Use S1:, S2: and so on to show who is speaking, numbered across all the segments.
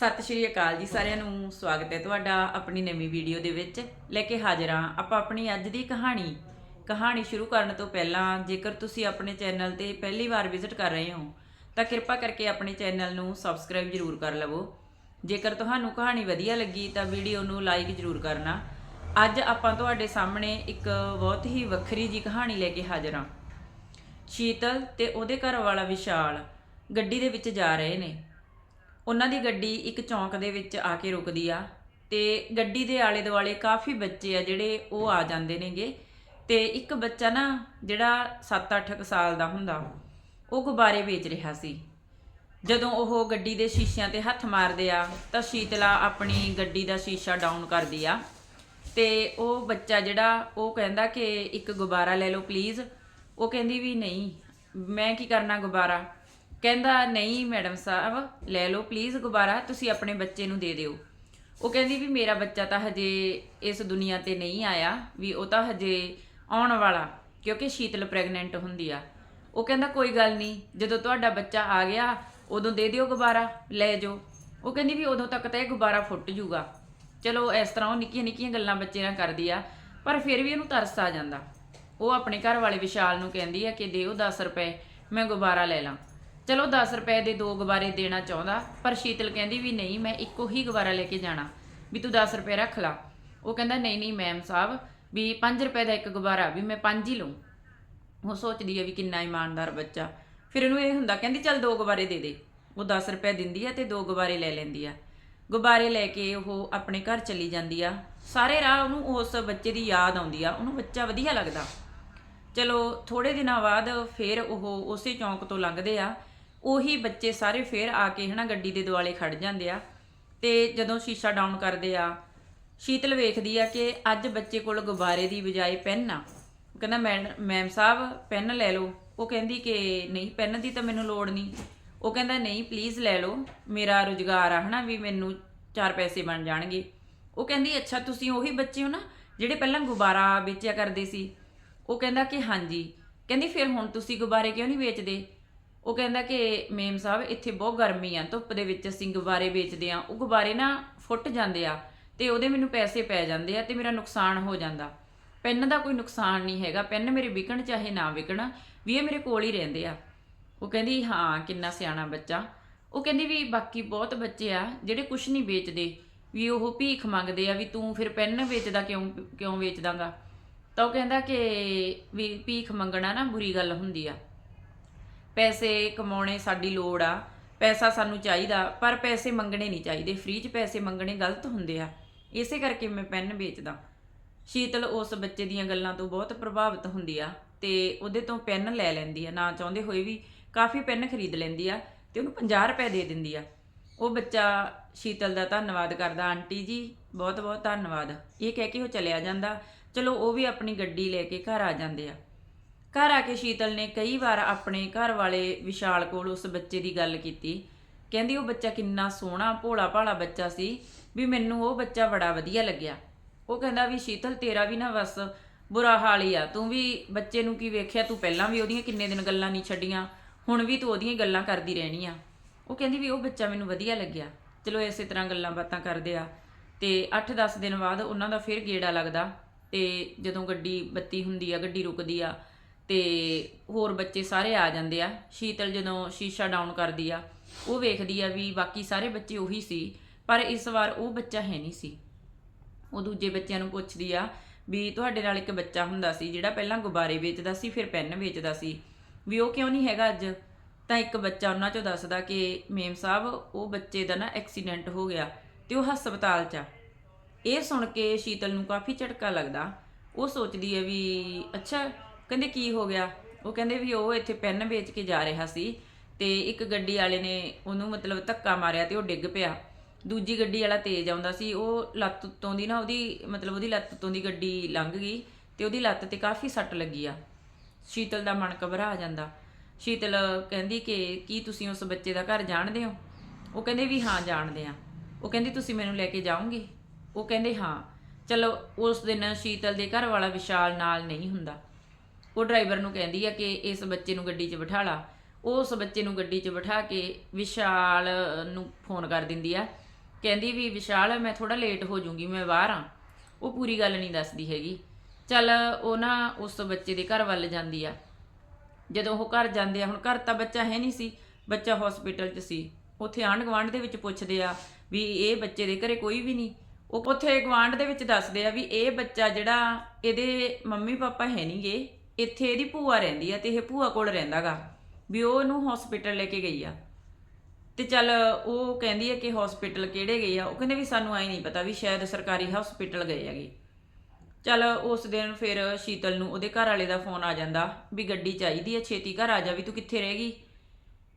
S1: ਸਤਿ ਸ਼੍ਰੀ ਅਕਾਲ ਜੀ ਸਾਰਿਆਂ ਨੂੰ। ਸਵਾਗਤ ਹੈ ਤੁਹਾਡਾ ਆਪਣੀ ਨਵੀਂ ਵੀਡੀਓ ਦੇ ਵਿੱਚ। ਲੈ ਕੇ ਹਾਜ਼ਰ ਹਾਂ ਆਪਾਂ ਆਪਣੀ ਅੱਜ ਦੀ ਕਹਾਣੀ। ਕਹਾਣੀ ਸ਼ੁਰੂ ਕਰਨ ਤੋਂ ਪਹਿਲਾਂ ਜੇਕਰ ਤੁਸੀਂ ਆਪਣੇ ਚੈਨਲ ਤੇ ਪਹਿਲੀ ਵਾਰ ਵਿਜ਼ਿਟ ਕਰ ਰਹੇ ਹੋ, ਤਾਂ ਕਿਰਪਾ ਕਰਕੇ ਆਪਣੇ ਚੈਨਲ ਨੂੰ ਸਬਸਕ੍ਰਾਈਬ ਜ਼ਰੂਰ ਕਰ ਲਵੋ। ਜੇਕਰ ਤੁਹਾਨੂੰ ਕਹਾਣੀ ਵਧੀਆ ਲੱਗੀ, ਤਾਂ ਵੀਡੀਓ ਨੂੰ ਲਾਈਕ ਜ਼ਰੂਰ ਕਰਨਾ। ਅੱਜ ਆਪਾਂ ਤੁਹਾਡੇ ਸਾਹਮਣੇ ਇੱਕ ਬਹੁਤ ਹੀ ਵੱਖਰੀ ਜੀ ਕਹਾਣੀ ਲੈ ਕੇ ਹਾਜ਼ਰ ਹਾਂ। ਸ਼ੀਤਲ ਤੇ ਉਹਦੇ ਘਰ ਵਾਲਾ ਵਿਸ਼ਾਲ ਗੱਡੀ ਦੇ ਵਿੱਚ ਜਾ ਰਹੇ ਨੇ। ਉਹਨਾਂ ਦੀ ਗੱਡੀ ਇੱਕ ਚੌਂਕ ਦੇ ਵਿੱਚ ਆ ਕੇ ਰੁਕਦੀ ਆ ਤੇ ਗੱਡੀ ਦੇ ਆਲੇ ਦੁਆਲੇ ਕਾਫੀ ਬੱਚੇ ਆ ਜਿਹੜੇ ਉਹ ਆ ਜਾਂਦੇ ਨੇਗੇ ਤੇ ਇੱਕ ਬੱਚਾ ਨਾ ਜਿਹੜਾ 7-8 ਸਾਲ ਦਾ ਹੁੰਦਾ, ਉਹ ਗੁਬਾਰੇ ਵੇਚ ਰਿਹਾ ਸੀ। ਜਦੋਂ ਉਹ ਗੱਡੀ ਦੇ ਸ਼ੀਸ਼ਿਆਂ ਤੇ ਹੱਥ ਮਾਰਦੇ ਆ, ਤਾਂ ਸ਼ੀਤਲਾ ਆਪਣੀ ਗੱਡੀ ਦਾ ਸ਼ੀਸ਼ਾ ਡਾਊਨ ਕਰਦੀ ਆ ਤੇ ਉਹ ਬੱਚਾ ਜਿਹੜਾ, ਉਹ ਕਹਿੰਦਾ ਕਿ ਇੱਕ ਗੁਬਾਰਾ ਲੈ ਲਓ ਪਲੀਜ਼ ਉਹ ਕਹਿੰਦੀ ਵੀ ਨਹੀਂ, ਮੈਂ ਕੀ ਕਰਨਾ ਗੁਬਾਰਾ? ਕਹਿੰਦਾ, ਨਹੀਂ ਮੈਡਮ ਸਾਹਿਬ, ਲੈ ਲਓ ਪਲੀਜ਼ ਗੁਬਾਰਾ, ਤੁਸੀਂ ਆਪਣੇ ਬੱਚੇ ਨੂੰ ਦੇ ਦਿਓ। ਉਹ ਕਹਿੰਦੀ ਵੀ ਮੇਰਾ ਬੱਚਾ ਤਾਂ ਹਜੇ ਇਸ ਦੁਨੀਆ ਤੇ ਨਹੀਂ ਆਇਆ, ਵੀ ਉਹ ਤਾਂ ਹਜੇ ਆਉਣ ਵਾਲਾ, ਕਿਉਂਕਿ ਸ਼ੀਤਲ ਪ੍ਰੈਗਨੈਂਟ ਹੁੰਦੀ ਆ। ਉਹ ਕਹਿੰਦਾ, ਕੋਈ ਗੱਲ ਨਹੀਂ, ਜਦੋਂ ਤੁਹਾਡਾ ਬੱਚਾ ਆ ਗਿਆ, ਉਦੋਂ ਦੇ ਦਿਓ ਗੁਬਾਰਾ, ਲੈ ਜਾਓ। ਉਹ ਕਹਿੰਦੀ ਵੀ ਉਦੋਂ ਤੱਕ ਤਾਂ ਇਹ ਗੁਬਾਰਾ ਫੁੱਟ ਜੂਗਾ ਚਲੋ, ਇਸ ਤਰ੍ਹਾਂ ਉਹ ਨਿੱਕੀਆਂ ਨਿੱਕੀਆਂ ਗੱਲਾਂ ਬੱਚੇ ਨਾਲ ਕਰਦੀ ਆ, ਪਰ ਫਿਰ ਵੀ ਉਹਨੂੰ ਤਰਸ ਆ ਜਾਂਦਾ। ਉਹ ਆਪਣੇ ਘਰ ਵਾਲੇ ਵਿਸ਼ਾਲ ਨੂੰ ਕਹਿੰਦੀ ਆ ਕਿ ਦਿਓ 10 ਰੁਪਏ, ਮੈਂ ਗੁਬਾਰਾ ਲੈ ਲਾਂ। ਚਲੋ 10 ਰੁਪਏ ਦੇ ਦੋ ਗੁਬਾਰੇ ਦੇਣਾ ਚਾਹੁੰਦਾ, ਪਰ ਸ਼ੀਤਲ ਕਹਿੰਦੀ ਵੀ ਨਹੀਂ, ਮੈਂ ਇੱਕੋ ਹੀ ਗੁਬਾਰਾ ਲੈ ਕੇ ਜਾਣਾ, ਵੀ ਤੂੰ 10 ਰੁਪਏ ਰੱਖ ਲਾ। ਉਹ ਕਹਿੰਦਾ, ਨਹੀਂ ਨਹੀਂ ਮੈਮ ਸਾਹਿਬ, ਵੀ 5 ਰੁਪਏ ਦਾ ਇੱਕ ਗੁਬਾਰਾ, ਵੀ ਮੈਂ ਪੰਜ ਹੀ ਲਵਾਂ ਉਹ ਸੋਚਦੀ ਹੈ ਵੀ ਕਿੰਨਾ ਇਮਾਨਦਾਰ ਬੱਚਾ। ਫਿਰ ਇਹਨੂੰ ਇਹ ਹੁੰਦਾ, ਕਹਿੰਦੀ, ਚੱਲ ਦੋ ਗੁਬਾਰੇ ਦੇ ਦੇ। ਉਹ 10 ਰੁਪਏ ਦਿੰਦੀ ਆ ਤੇ ਦੋ ਗੁਬਾਰੇ ਲੈ ਲੈਂਦੀ ਆ। ਗੁਬਾਰੇ ਲੈ ਕੇ ਉਹ ਆਪਣੇ ਘਰ ਚਲੀ ਜਾਂਦੀ ਆ। ਸਾਰੇ ਰਾਹ ਉਹਨੂੰ ਉਸ ਬੱਚੇ ਦੀ ਯਾਦ ਆਉਂਦੀ ਆ। ਉਹਨੂੰ ਬੱਚਾ ਵਧੀਆ ਲੱਗਦਾ। ਚਲੋ ਥੋੜੇ ਦਿਨਾਂ ਬਾਅਦ ਫਿਰ ਉਹ ਉਸੇ ਚੌਂਕ ਤੋਂ ਲੰਘਦੇ ਆ। ਉਹੀ ਬੱਚੇ ਸਾਰੇ ਫੇਰ ਆ ਕੇ ਹਨਾ ਗੱਡੀ ਦੇ ਦੁਆਲੇ ਖੜ ਜਾਂਦੇ ਆ ਤੇ ਜਦੋਂ ਸ਼ੀਸ਼ਾ ਡਾਊਨ ਕਰਦੇ ਆ, ਸ਼ੀਤਲ ਵੇਖਦੀ ਆ ਕਿ ਅੱਜ ਬੱਚੇ ਕੋਲ ਗੁਬਾਰੇ ਦੀ ਬਜਾਏ ਪੈਨ ਆ। ਉਹ ਕਹਿੰਦਾ ਮੈਡ- ਮੈਮ ਸਾਹਿਬ ਪੈਨ ਲੈ ਲਓ। ਉਹ ਕਹਿੰਦੀ ਕਿ ਨਹੀਂ ਪੈਨ ਦੀ ਤਾਂ ਮੈਨੂੰ ਲੋੜ ਨਹੀਂ। ਉਹ ਕਹਿੰਦਾ, ਨਹੀਂ ਪਲੀਜ਼ ਲੈ ਲਓ। ਮੇਰਾ ਰੁਜ਼ਗਾਰ ਆ ਹਨਾ ਵੀ ਮੈਨੂੰ ਚਾਰ ਪੈਸੇ ਬਣ ਜਾਣਗੇ। ਉਹ ਕਹਿੰਦੀ, ਅੱਛਾ, ਤੁਸੀਂ ਉਹੀ ਬੱਚੇ ਹੋ ਨਾ ਜਿਹੜੇ ਪਹਿਲਾਂ ਗੁਬਾਰਾ ਵੇਚਿਆ ਕਰਦੇ ਸੀ। ਉਹ ਕਹਿੰਦਾ ਕਿ ਹਾਂਜੀ। ਕਹਿੰਦੀ, ਫਿਰ ਹੁਣ ਤੁਸੀਂ ਗੁਬਾਰੇ ਕਿਉਂ ਨਹੀਂ ਵੇਚਦੇ? ਉਹ ਕਹਿੰਦਾ ਕਿ ਮੇਮ ਸਾਹਿਬ, ਇੱਥੇ ਬਹੁਤ ਗਰਮੀ ਆ, ਧੁੱਪ ਦੇ ਵਿੱਚ ਅਸੀਂ ਗੁਬਾਰੇ ਵੇਚਦੇ ਆ। ਉਹ ਗੁਬਾਰੇ ਨਾ ਫੁੱਟ ਜਾਂਦੇ ਆ ਤੇ ਉਹਦੇ ਮੈਨੂੰ ਪੈਸੇ ਪੈ ਜਾਂਦੇ ਆ ਤੇ ਮੇਰਾ ਨੁਕਸਾਨ ਹੋ ਜਾਂਦਾ। ਪੈਨ ਦਾ ਕੋਈ ਨੁਕਸਾਨ ਨਹੀਂ ਹੈਗਾ, ਪੈਨ ਮੇਰੇ ਵਿਕਣ ਚਾਹੇ ਨਾ ਵਿਕਣ, ਵੀ ਇਹ ਮੇਰੇ ਕੋਲ ਹੀ ਰਹਿੰਦੇ ਆ। ਉਹ ਕਹਿੰਦੀ, ਹਾਂ, ਕਿੰਨਾ ਸਿਆਣਾ ਬੱਚਾ। ਉਹ ਕਹਿੰਦੀ ਵੀ ਬਾਕੀ ਬਹੁਤ ਬੱਚੇ ਆ, ਜਿਹੜੇ ਕੁਝ ਨਹੀਂ ਵੇਚਦੇ, ਵੀ ਉਹ ਭੀਖ ਮੰਗਦੇ ਆ ਵੀ ਤੂੰ ਫਿਰ ਪੈਨ ਵੇਚਦਾ ਕਿਉਂ ਕਿਉਂ ਵੇਚਦਾਗਾ? ਤਾਂ ਉਹ ਕਹਿੰਦਾ ਕਿ ਵੀ ਭੀਖ ਮੰਗਣਾ ਨਾ ਬੁਰੀ ਗੱਲ ਹੁੰਦੀ ਆ। ਪੈਸੇ ਕਮਾਉਣੇ ਸਾਡੀ ਲੋੜ ਆ, ਪੈਸਾ ਸਾਨੂੰ ਚਾਹੀਦਾ, ਪਰ ਪੈਸੇ ਮੰਗਣੇ ਨਹੀਂ ਚਾਹੀਦੇ ਫ੍ਰੀ 'ਚ ਪੈਸੇ ਮੰਗਣੇ ਗਲਤ ਹੁੰਦੇ ਆ। ਇਸੇ ਕਰਕੇ ਮੈਂ ਪੈਨ ਵੇਚਦਾ। ਸ਼ੀਤਲ ਉਸ ਬੱਚੇ ਦੀਆਂ ਗੱਲਾਂ ਤੋਂ ਬਹੁਤ ਪ੍ਰਭਾਵਿਤ ਹੁੰਦੀ ਆ ਤੇ ਉਹਦੇ ਤੋਂ ਪੈਨ ਲੈ ਲੈਂਦੀ ਆ। ਨਾ ਚਾਹੁੰਦੇ ਹੋਏ ਵੀ ਕਾਫੀ ਪੈਨ ਖਰੀਦ ਲੈਂਦੀ ਆ ਤੇ ਉਹਨੂੰ 50 ਰੁਪਏ ਦੇ ਦਿੰਦੀ ਆ। ਉਹ ਬੱਚਾ ਸ਼ੀਤਲ ਦਾ ਧੰਨਵਾਦ ਕਰਦਾ। ਆਂਟੀ ਜੀ ਬਹੁਤ ਬਹੁਤ ਧੰਨਵਾਦ। ਇਹ ਕਹਿ ਕੇ ਉਹ ਚਲਿਆ ਜਾਂਦਾ। ਚਲੋ, ਉਹ ਵੀ ਆਪਣੀ ਗੱਡੀ ਲੈ ਕੇ ਘਰ ਆ ਜਾਂਦੇ ਆ। ਘਰ ਆ ਕੇ ਸ਼ੀਤਲ ਨੇ ਕਈ ਵਾਰ ਆਪਣੇ ਘਰ ਵਾਲੇ ਵਿਸ਼ਾਲ ਕੋਲ ਉਸ ਬੱਚੇ ਦੀ ਗੱਲ ਕੀਤੀ। ਕਹਿੰਦੀ, ਉਹ ਬੱਚਾ ਕਿੰਨਾ ਸੋਹਣਾ ਭੋਲਾ ਭਾਲਾ ਬੱਚਾ ਸੀ, ਵੀ ਮੈਨੂੰ ਉਹ ਬੱਚਾ ਬੜਾ ਵਧੀਆ ਲੱਗਿਆ। ਉਹ ਕਹਿੰਦਾ ਵੀ, ਸ਼ੀਤਲ, ਤੇਰਾ ਵੀ ਨਾ ਬਸ ਬੁਰਾ ਹਾਲ ਹੀ ਆ। ਤੂੰ ਵੀ ਬੱਚੇ ਨੂੰ ਕੀ ਵੇਖਿਆ? ਤੂੰ ਪਹਿਲਾਂ ਵੀ ਉਹਦੀਆਂ ਕਿੰਨੇ ਦਿਨ ਗੱਲਾਂ ਨਹੀਂ ਛੱਡੀਆਂ, ਹੁਣ ਵੀ ਤੂੰ ਉਹਦੀਆਂ ਗੱਲਾਂ ਕਰਦੀ ਰਹਿਣੀ ਆ। ਉਹ ਕਹਿੰਦੀ ਵੀ, ਉਹ ਬੱਚਾ ਮੈਨੂੰ ਵਧੀਆ ਲੱਗਿਆ। ਚਲੋ, ਇਸੇ ਤਰ੍ਹਾਂ ਗੱਲਾਂ ਬਾਤਾਂ ਕਰਦੇ ਆ। ਤੇ 8-10 ਦਿਨ ਬਾਅਦ ਉਹਨਾਂ ਦਾ ਫਿਰ ਗੇੜਾ ਲੱਗਦਾ ਤੇ ਜਦੋਂ ਗੱਡੀ ਬੱਤੀ ਹੁੰਦੀ ਆ, ਗੱਡੀ ਰੁਕਦੀ ਆ ਤੇ ਹੋਰ ਬੱਚੇ ਸਾਰੇ ਆ ਜਾਂਦੇ ਆ। ਸ਼ੀਤਲ ਜਦੋਂ ਸ਼ੀਸ਼ਾ ਡਾਊਨ ਕਰਦੀ ਆ, ਉਹ ਵੇਖਦੀ ਆ ਵੀ ਬਾਕੀ ਸਾਰੇ ਬੱਚੇ ਉਹੀ ਸੀ, ਪਰ ਇਸ ਵਾਰ ਉਹ ਬੱਚਾ ਹੈ ਨਹੀਂ ਸੀ। ਉਹ ਦੂਜੇ ਬੱਚਿਆਂ ਨੂੰ ਪੁੱਛਦੀ ਆ ਵੀ ਤੁਹਾਡੇ ਨਾਲ ਇੱਕ ਬੱਚਾ ਹੁੰਦਾ ਸੀ ਜਿਹੜਾ ਪਹਿਲਾਂ ਗੁਬਾਰੇ ਵੇਚਦਾ ਸੀ, ਫਿਰ ਪੈਨ ਵੇਚਦਾ ਸੀ। ਵੀ ਉਹ ਕਿਉਂ ਨਹੀਂ ਹੈਗਾ ਅੱਜ? ਤਾਂ ਇੱਕ ਬੱਚਾ ਉਹਨਾਂ ਚੋਂ ਦੱਸਦਾ ਕਿ ਮੇਮ ਸਾਹਿਬ, ਉਹ ਬੱਚੇ ਦਾ ਨਾ ਐਕਸੀਡੈਂਟ ਹੋ ਗਿਆ ਤੇ ਉਹ ਹਸਪਤਾਲ 'ਚ ਆ। ਇਹ ਸੁਣ ਕੇ ਸ਼ੀਤਲ ਨੂੰ ਕਾਫੀ ਝਟਕਾ ਲੱਗਦਾ। ਉਹ ਸੋਚਦੀ ਹੈ ਵੀ ਅੱਛਾ ਕਹਿੰਦੇ ਕੀ ਹੋ ਗਿਆ? ਉਹ ਕਹਿੰਦੇ ਵੀ ਉਹ ਇੱਥੇ ਪੈਨ ਵੇਚ ਕੇ ਜਾ ਰਿਹਾ ਸੀ ਤੇ ਇੱਕ ਗੱਡੀ ਵਾਲੇ ਨੇ ਉਹਨੂੰ ਮਤਲਬ ਧੱਕਾ ਮਾਰਿਆ ਤੇ ਉਹ ਡਿੱਗ ਪਿਆ। ਦੂਜੀ ਗੱਡੀ ਵਾਲਾ ਤੇਜ਼ ਆਉਂਦਾ ਸੀ, ਉਹ ਲੱਤ ਉੱਤੋਂ ਦੀ ਨਾ ਉਹਦੀ ਮਤਲਬ ਉਹਦੀ ਲੱਤ ਉੱਤੋਂ ਦੀ ਗੱਡੀ ਲੰਘ ਗਈ ਤੇ ਉਹਦੀ ਲੱਤ ਤੇ ਕਾਫੀ ਸੱਟ ਲੱਗੀ ਆ। ਸ਼ੀਤਲ ਦਾ ਮਨ ਘਬਰਾ ਜਾਂਦਾ। ਸ਼ੀਤਲ ਕਹਿੰਦੀ ਕਿ ਕੀ ਤੁਸੀਂ ਉਸ ਬੱਚੇ ਦਾ ਘਰ ਜਾਣਦੇ ਹੋ? ਉਹ ਕਹਿੰਦੇ ਵੀ ਹਾਂ, ਜਾਣਦੇ ਆ ਉਹ ਕਹਿੰਦੀ, ਤੁਸੀਂ ਮੈਨੂੰ ਲੈ ਕੇ ਜਾਓਗੇ? ਉਹ ਕਹਿੰਦੇ, ਹਾਂ। ਚਲੋ, ਉਸ ਦਿਨ ਸ਼ੀਤਲ ਦੇ ਘਰ ਵਾਲਾ ਵਿਸ਼ਾਲ ਨਾਲ ਨਹੀਂ ਹੁੰਦਾ। ਉਹ ਡਰਾਈਵਰ ਨੂੰ ਕਹਿੰਦੀ ਆ ਕਿ ਇਸ ਬੱਚੇ ਨੂੰ ਗੱਡੀ 'ਚ ਬਿਠਾ ਲਾ। ਉਹ ਉਸ ਬੱਚੇ ਨੂੰ ਗੱਡੀ 'ਚ ਬਿਠਾ ਕੇ ਵਿਸ਼ਾਲ ਨੂੰ ਫੋਨ ਕਰ ਦਿੰਦੀ ਆ। ਕਹਿੰਦੀ ਵੀ, ਵਿਸ਼ਾਲ, ਮੈਂ ਥੋੜਾ ਲੇਟ ਹੋ ਜਾਊਂਗੀ ਮੈਂ ਬਾਹਰ ਆ। ਉਹ ਪੂਰੀ ਗੱਲ ਨਹੀਂ ਦੱਸਦੀ ਹੈਗੀ। ਚੱਲ ਉਹ ਨਾ ਉਸ ਬੱਚੇ ਦੇ ਘਰ ਵੱਲ ਜਾਂਦੀ ਆ। ਜਦੋਂ ਉਹ ਘਰ ਜਾਂਦੇ ਆ, ਹੁਣ ਘਰ ਤਾਂ ਬੱਚਾ ਹੈ ਨਹੀਂ ਸੀ, ਬੱਚਾ ਹਸਪੀਟਲ 'ਚ ਸੀ। ਉੱਥੇ ਆਂਢ ਗੁਆਂਢ ਦੇ ਵਿੱਚ ਪੁੱਛਦੇ ਆ ਵੀ ਇਹ ਬੱਚੇ ਦੇ ਘਰੇ ਕੋਈ ਵੀ ਨਹੀਂ। ਉਹ ਉੱਥੇ ਗੁਆਂਢ ਦੇ ਵਿੱਚ ਦੱਸਦੇ ਆ ਵੀ ਇਹ ਬੱਚਾ ਜਿਹੜਾ, ਇਹਦੇ ਮੰਮੀ ਪਾਪਾ ਹੈ ਨਹੀਂਗੇ ਇੱਥੇ ਇਹਦੀ ਭੂਆ ਰਹਿੰਦੀ ਆ ਤੇ ਇਹ ਭੂਆ ਕੋਲ ਰਹਿੰਦਾਗਾ ਵੀ ਉਹ ਇਹਨੂੰ ਹਸਪੀਟਲ ਲੈ ਕੇ ਗਈ ਆ। ਤੇ ਚੱਲ ਉਹ ਕਹਿੰਦੀ ਹੈ ਕਿ ਹਸਪੀਟਲ ਕਿਹੜੇ ਗਏ ਆ? ਉਹ ਕਹਿੰਦੇ ਵੀ ਸਾਨੂੰ ਆਈ ਨਹੀਂ ਪਤਾ ਵੀ ਸ਼ਾਇਦ ਸਰਕਾਰੀ ਹਸਪੀਟਲ ਗਏ ਹੈਗੇ। ਚੱਲ ਉਸ ਦਿਨ ਫਿਰ ਸ਼ੀਤਲ ਨੂੰ ਉਹਦੇ ਘਰ ਵਾਲੇ ਦਾ ਫੋਨ ਆ ਜਾਂਦਾ ਵੀ ਗੱਡੀ ਚਾਹੀਦੀ ਹੈ ਛੇਤੀ ਘਰ ਆ ਜਾ ਵੀ ਤੂੰ ਕਿੱਥੇ ਰਹੇਗੀ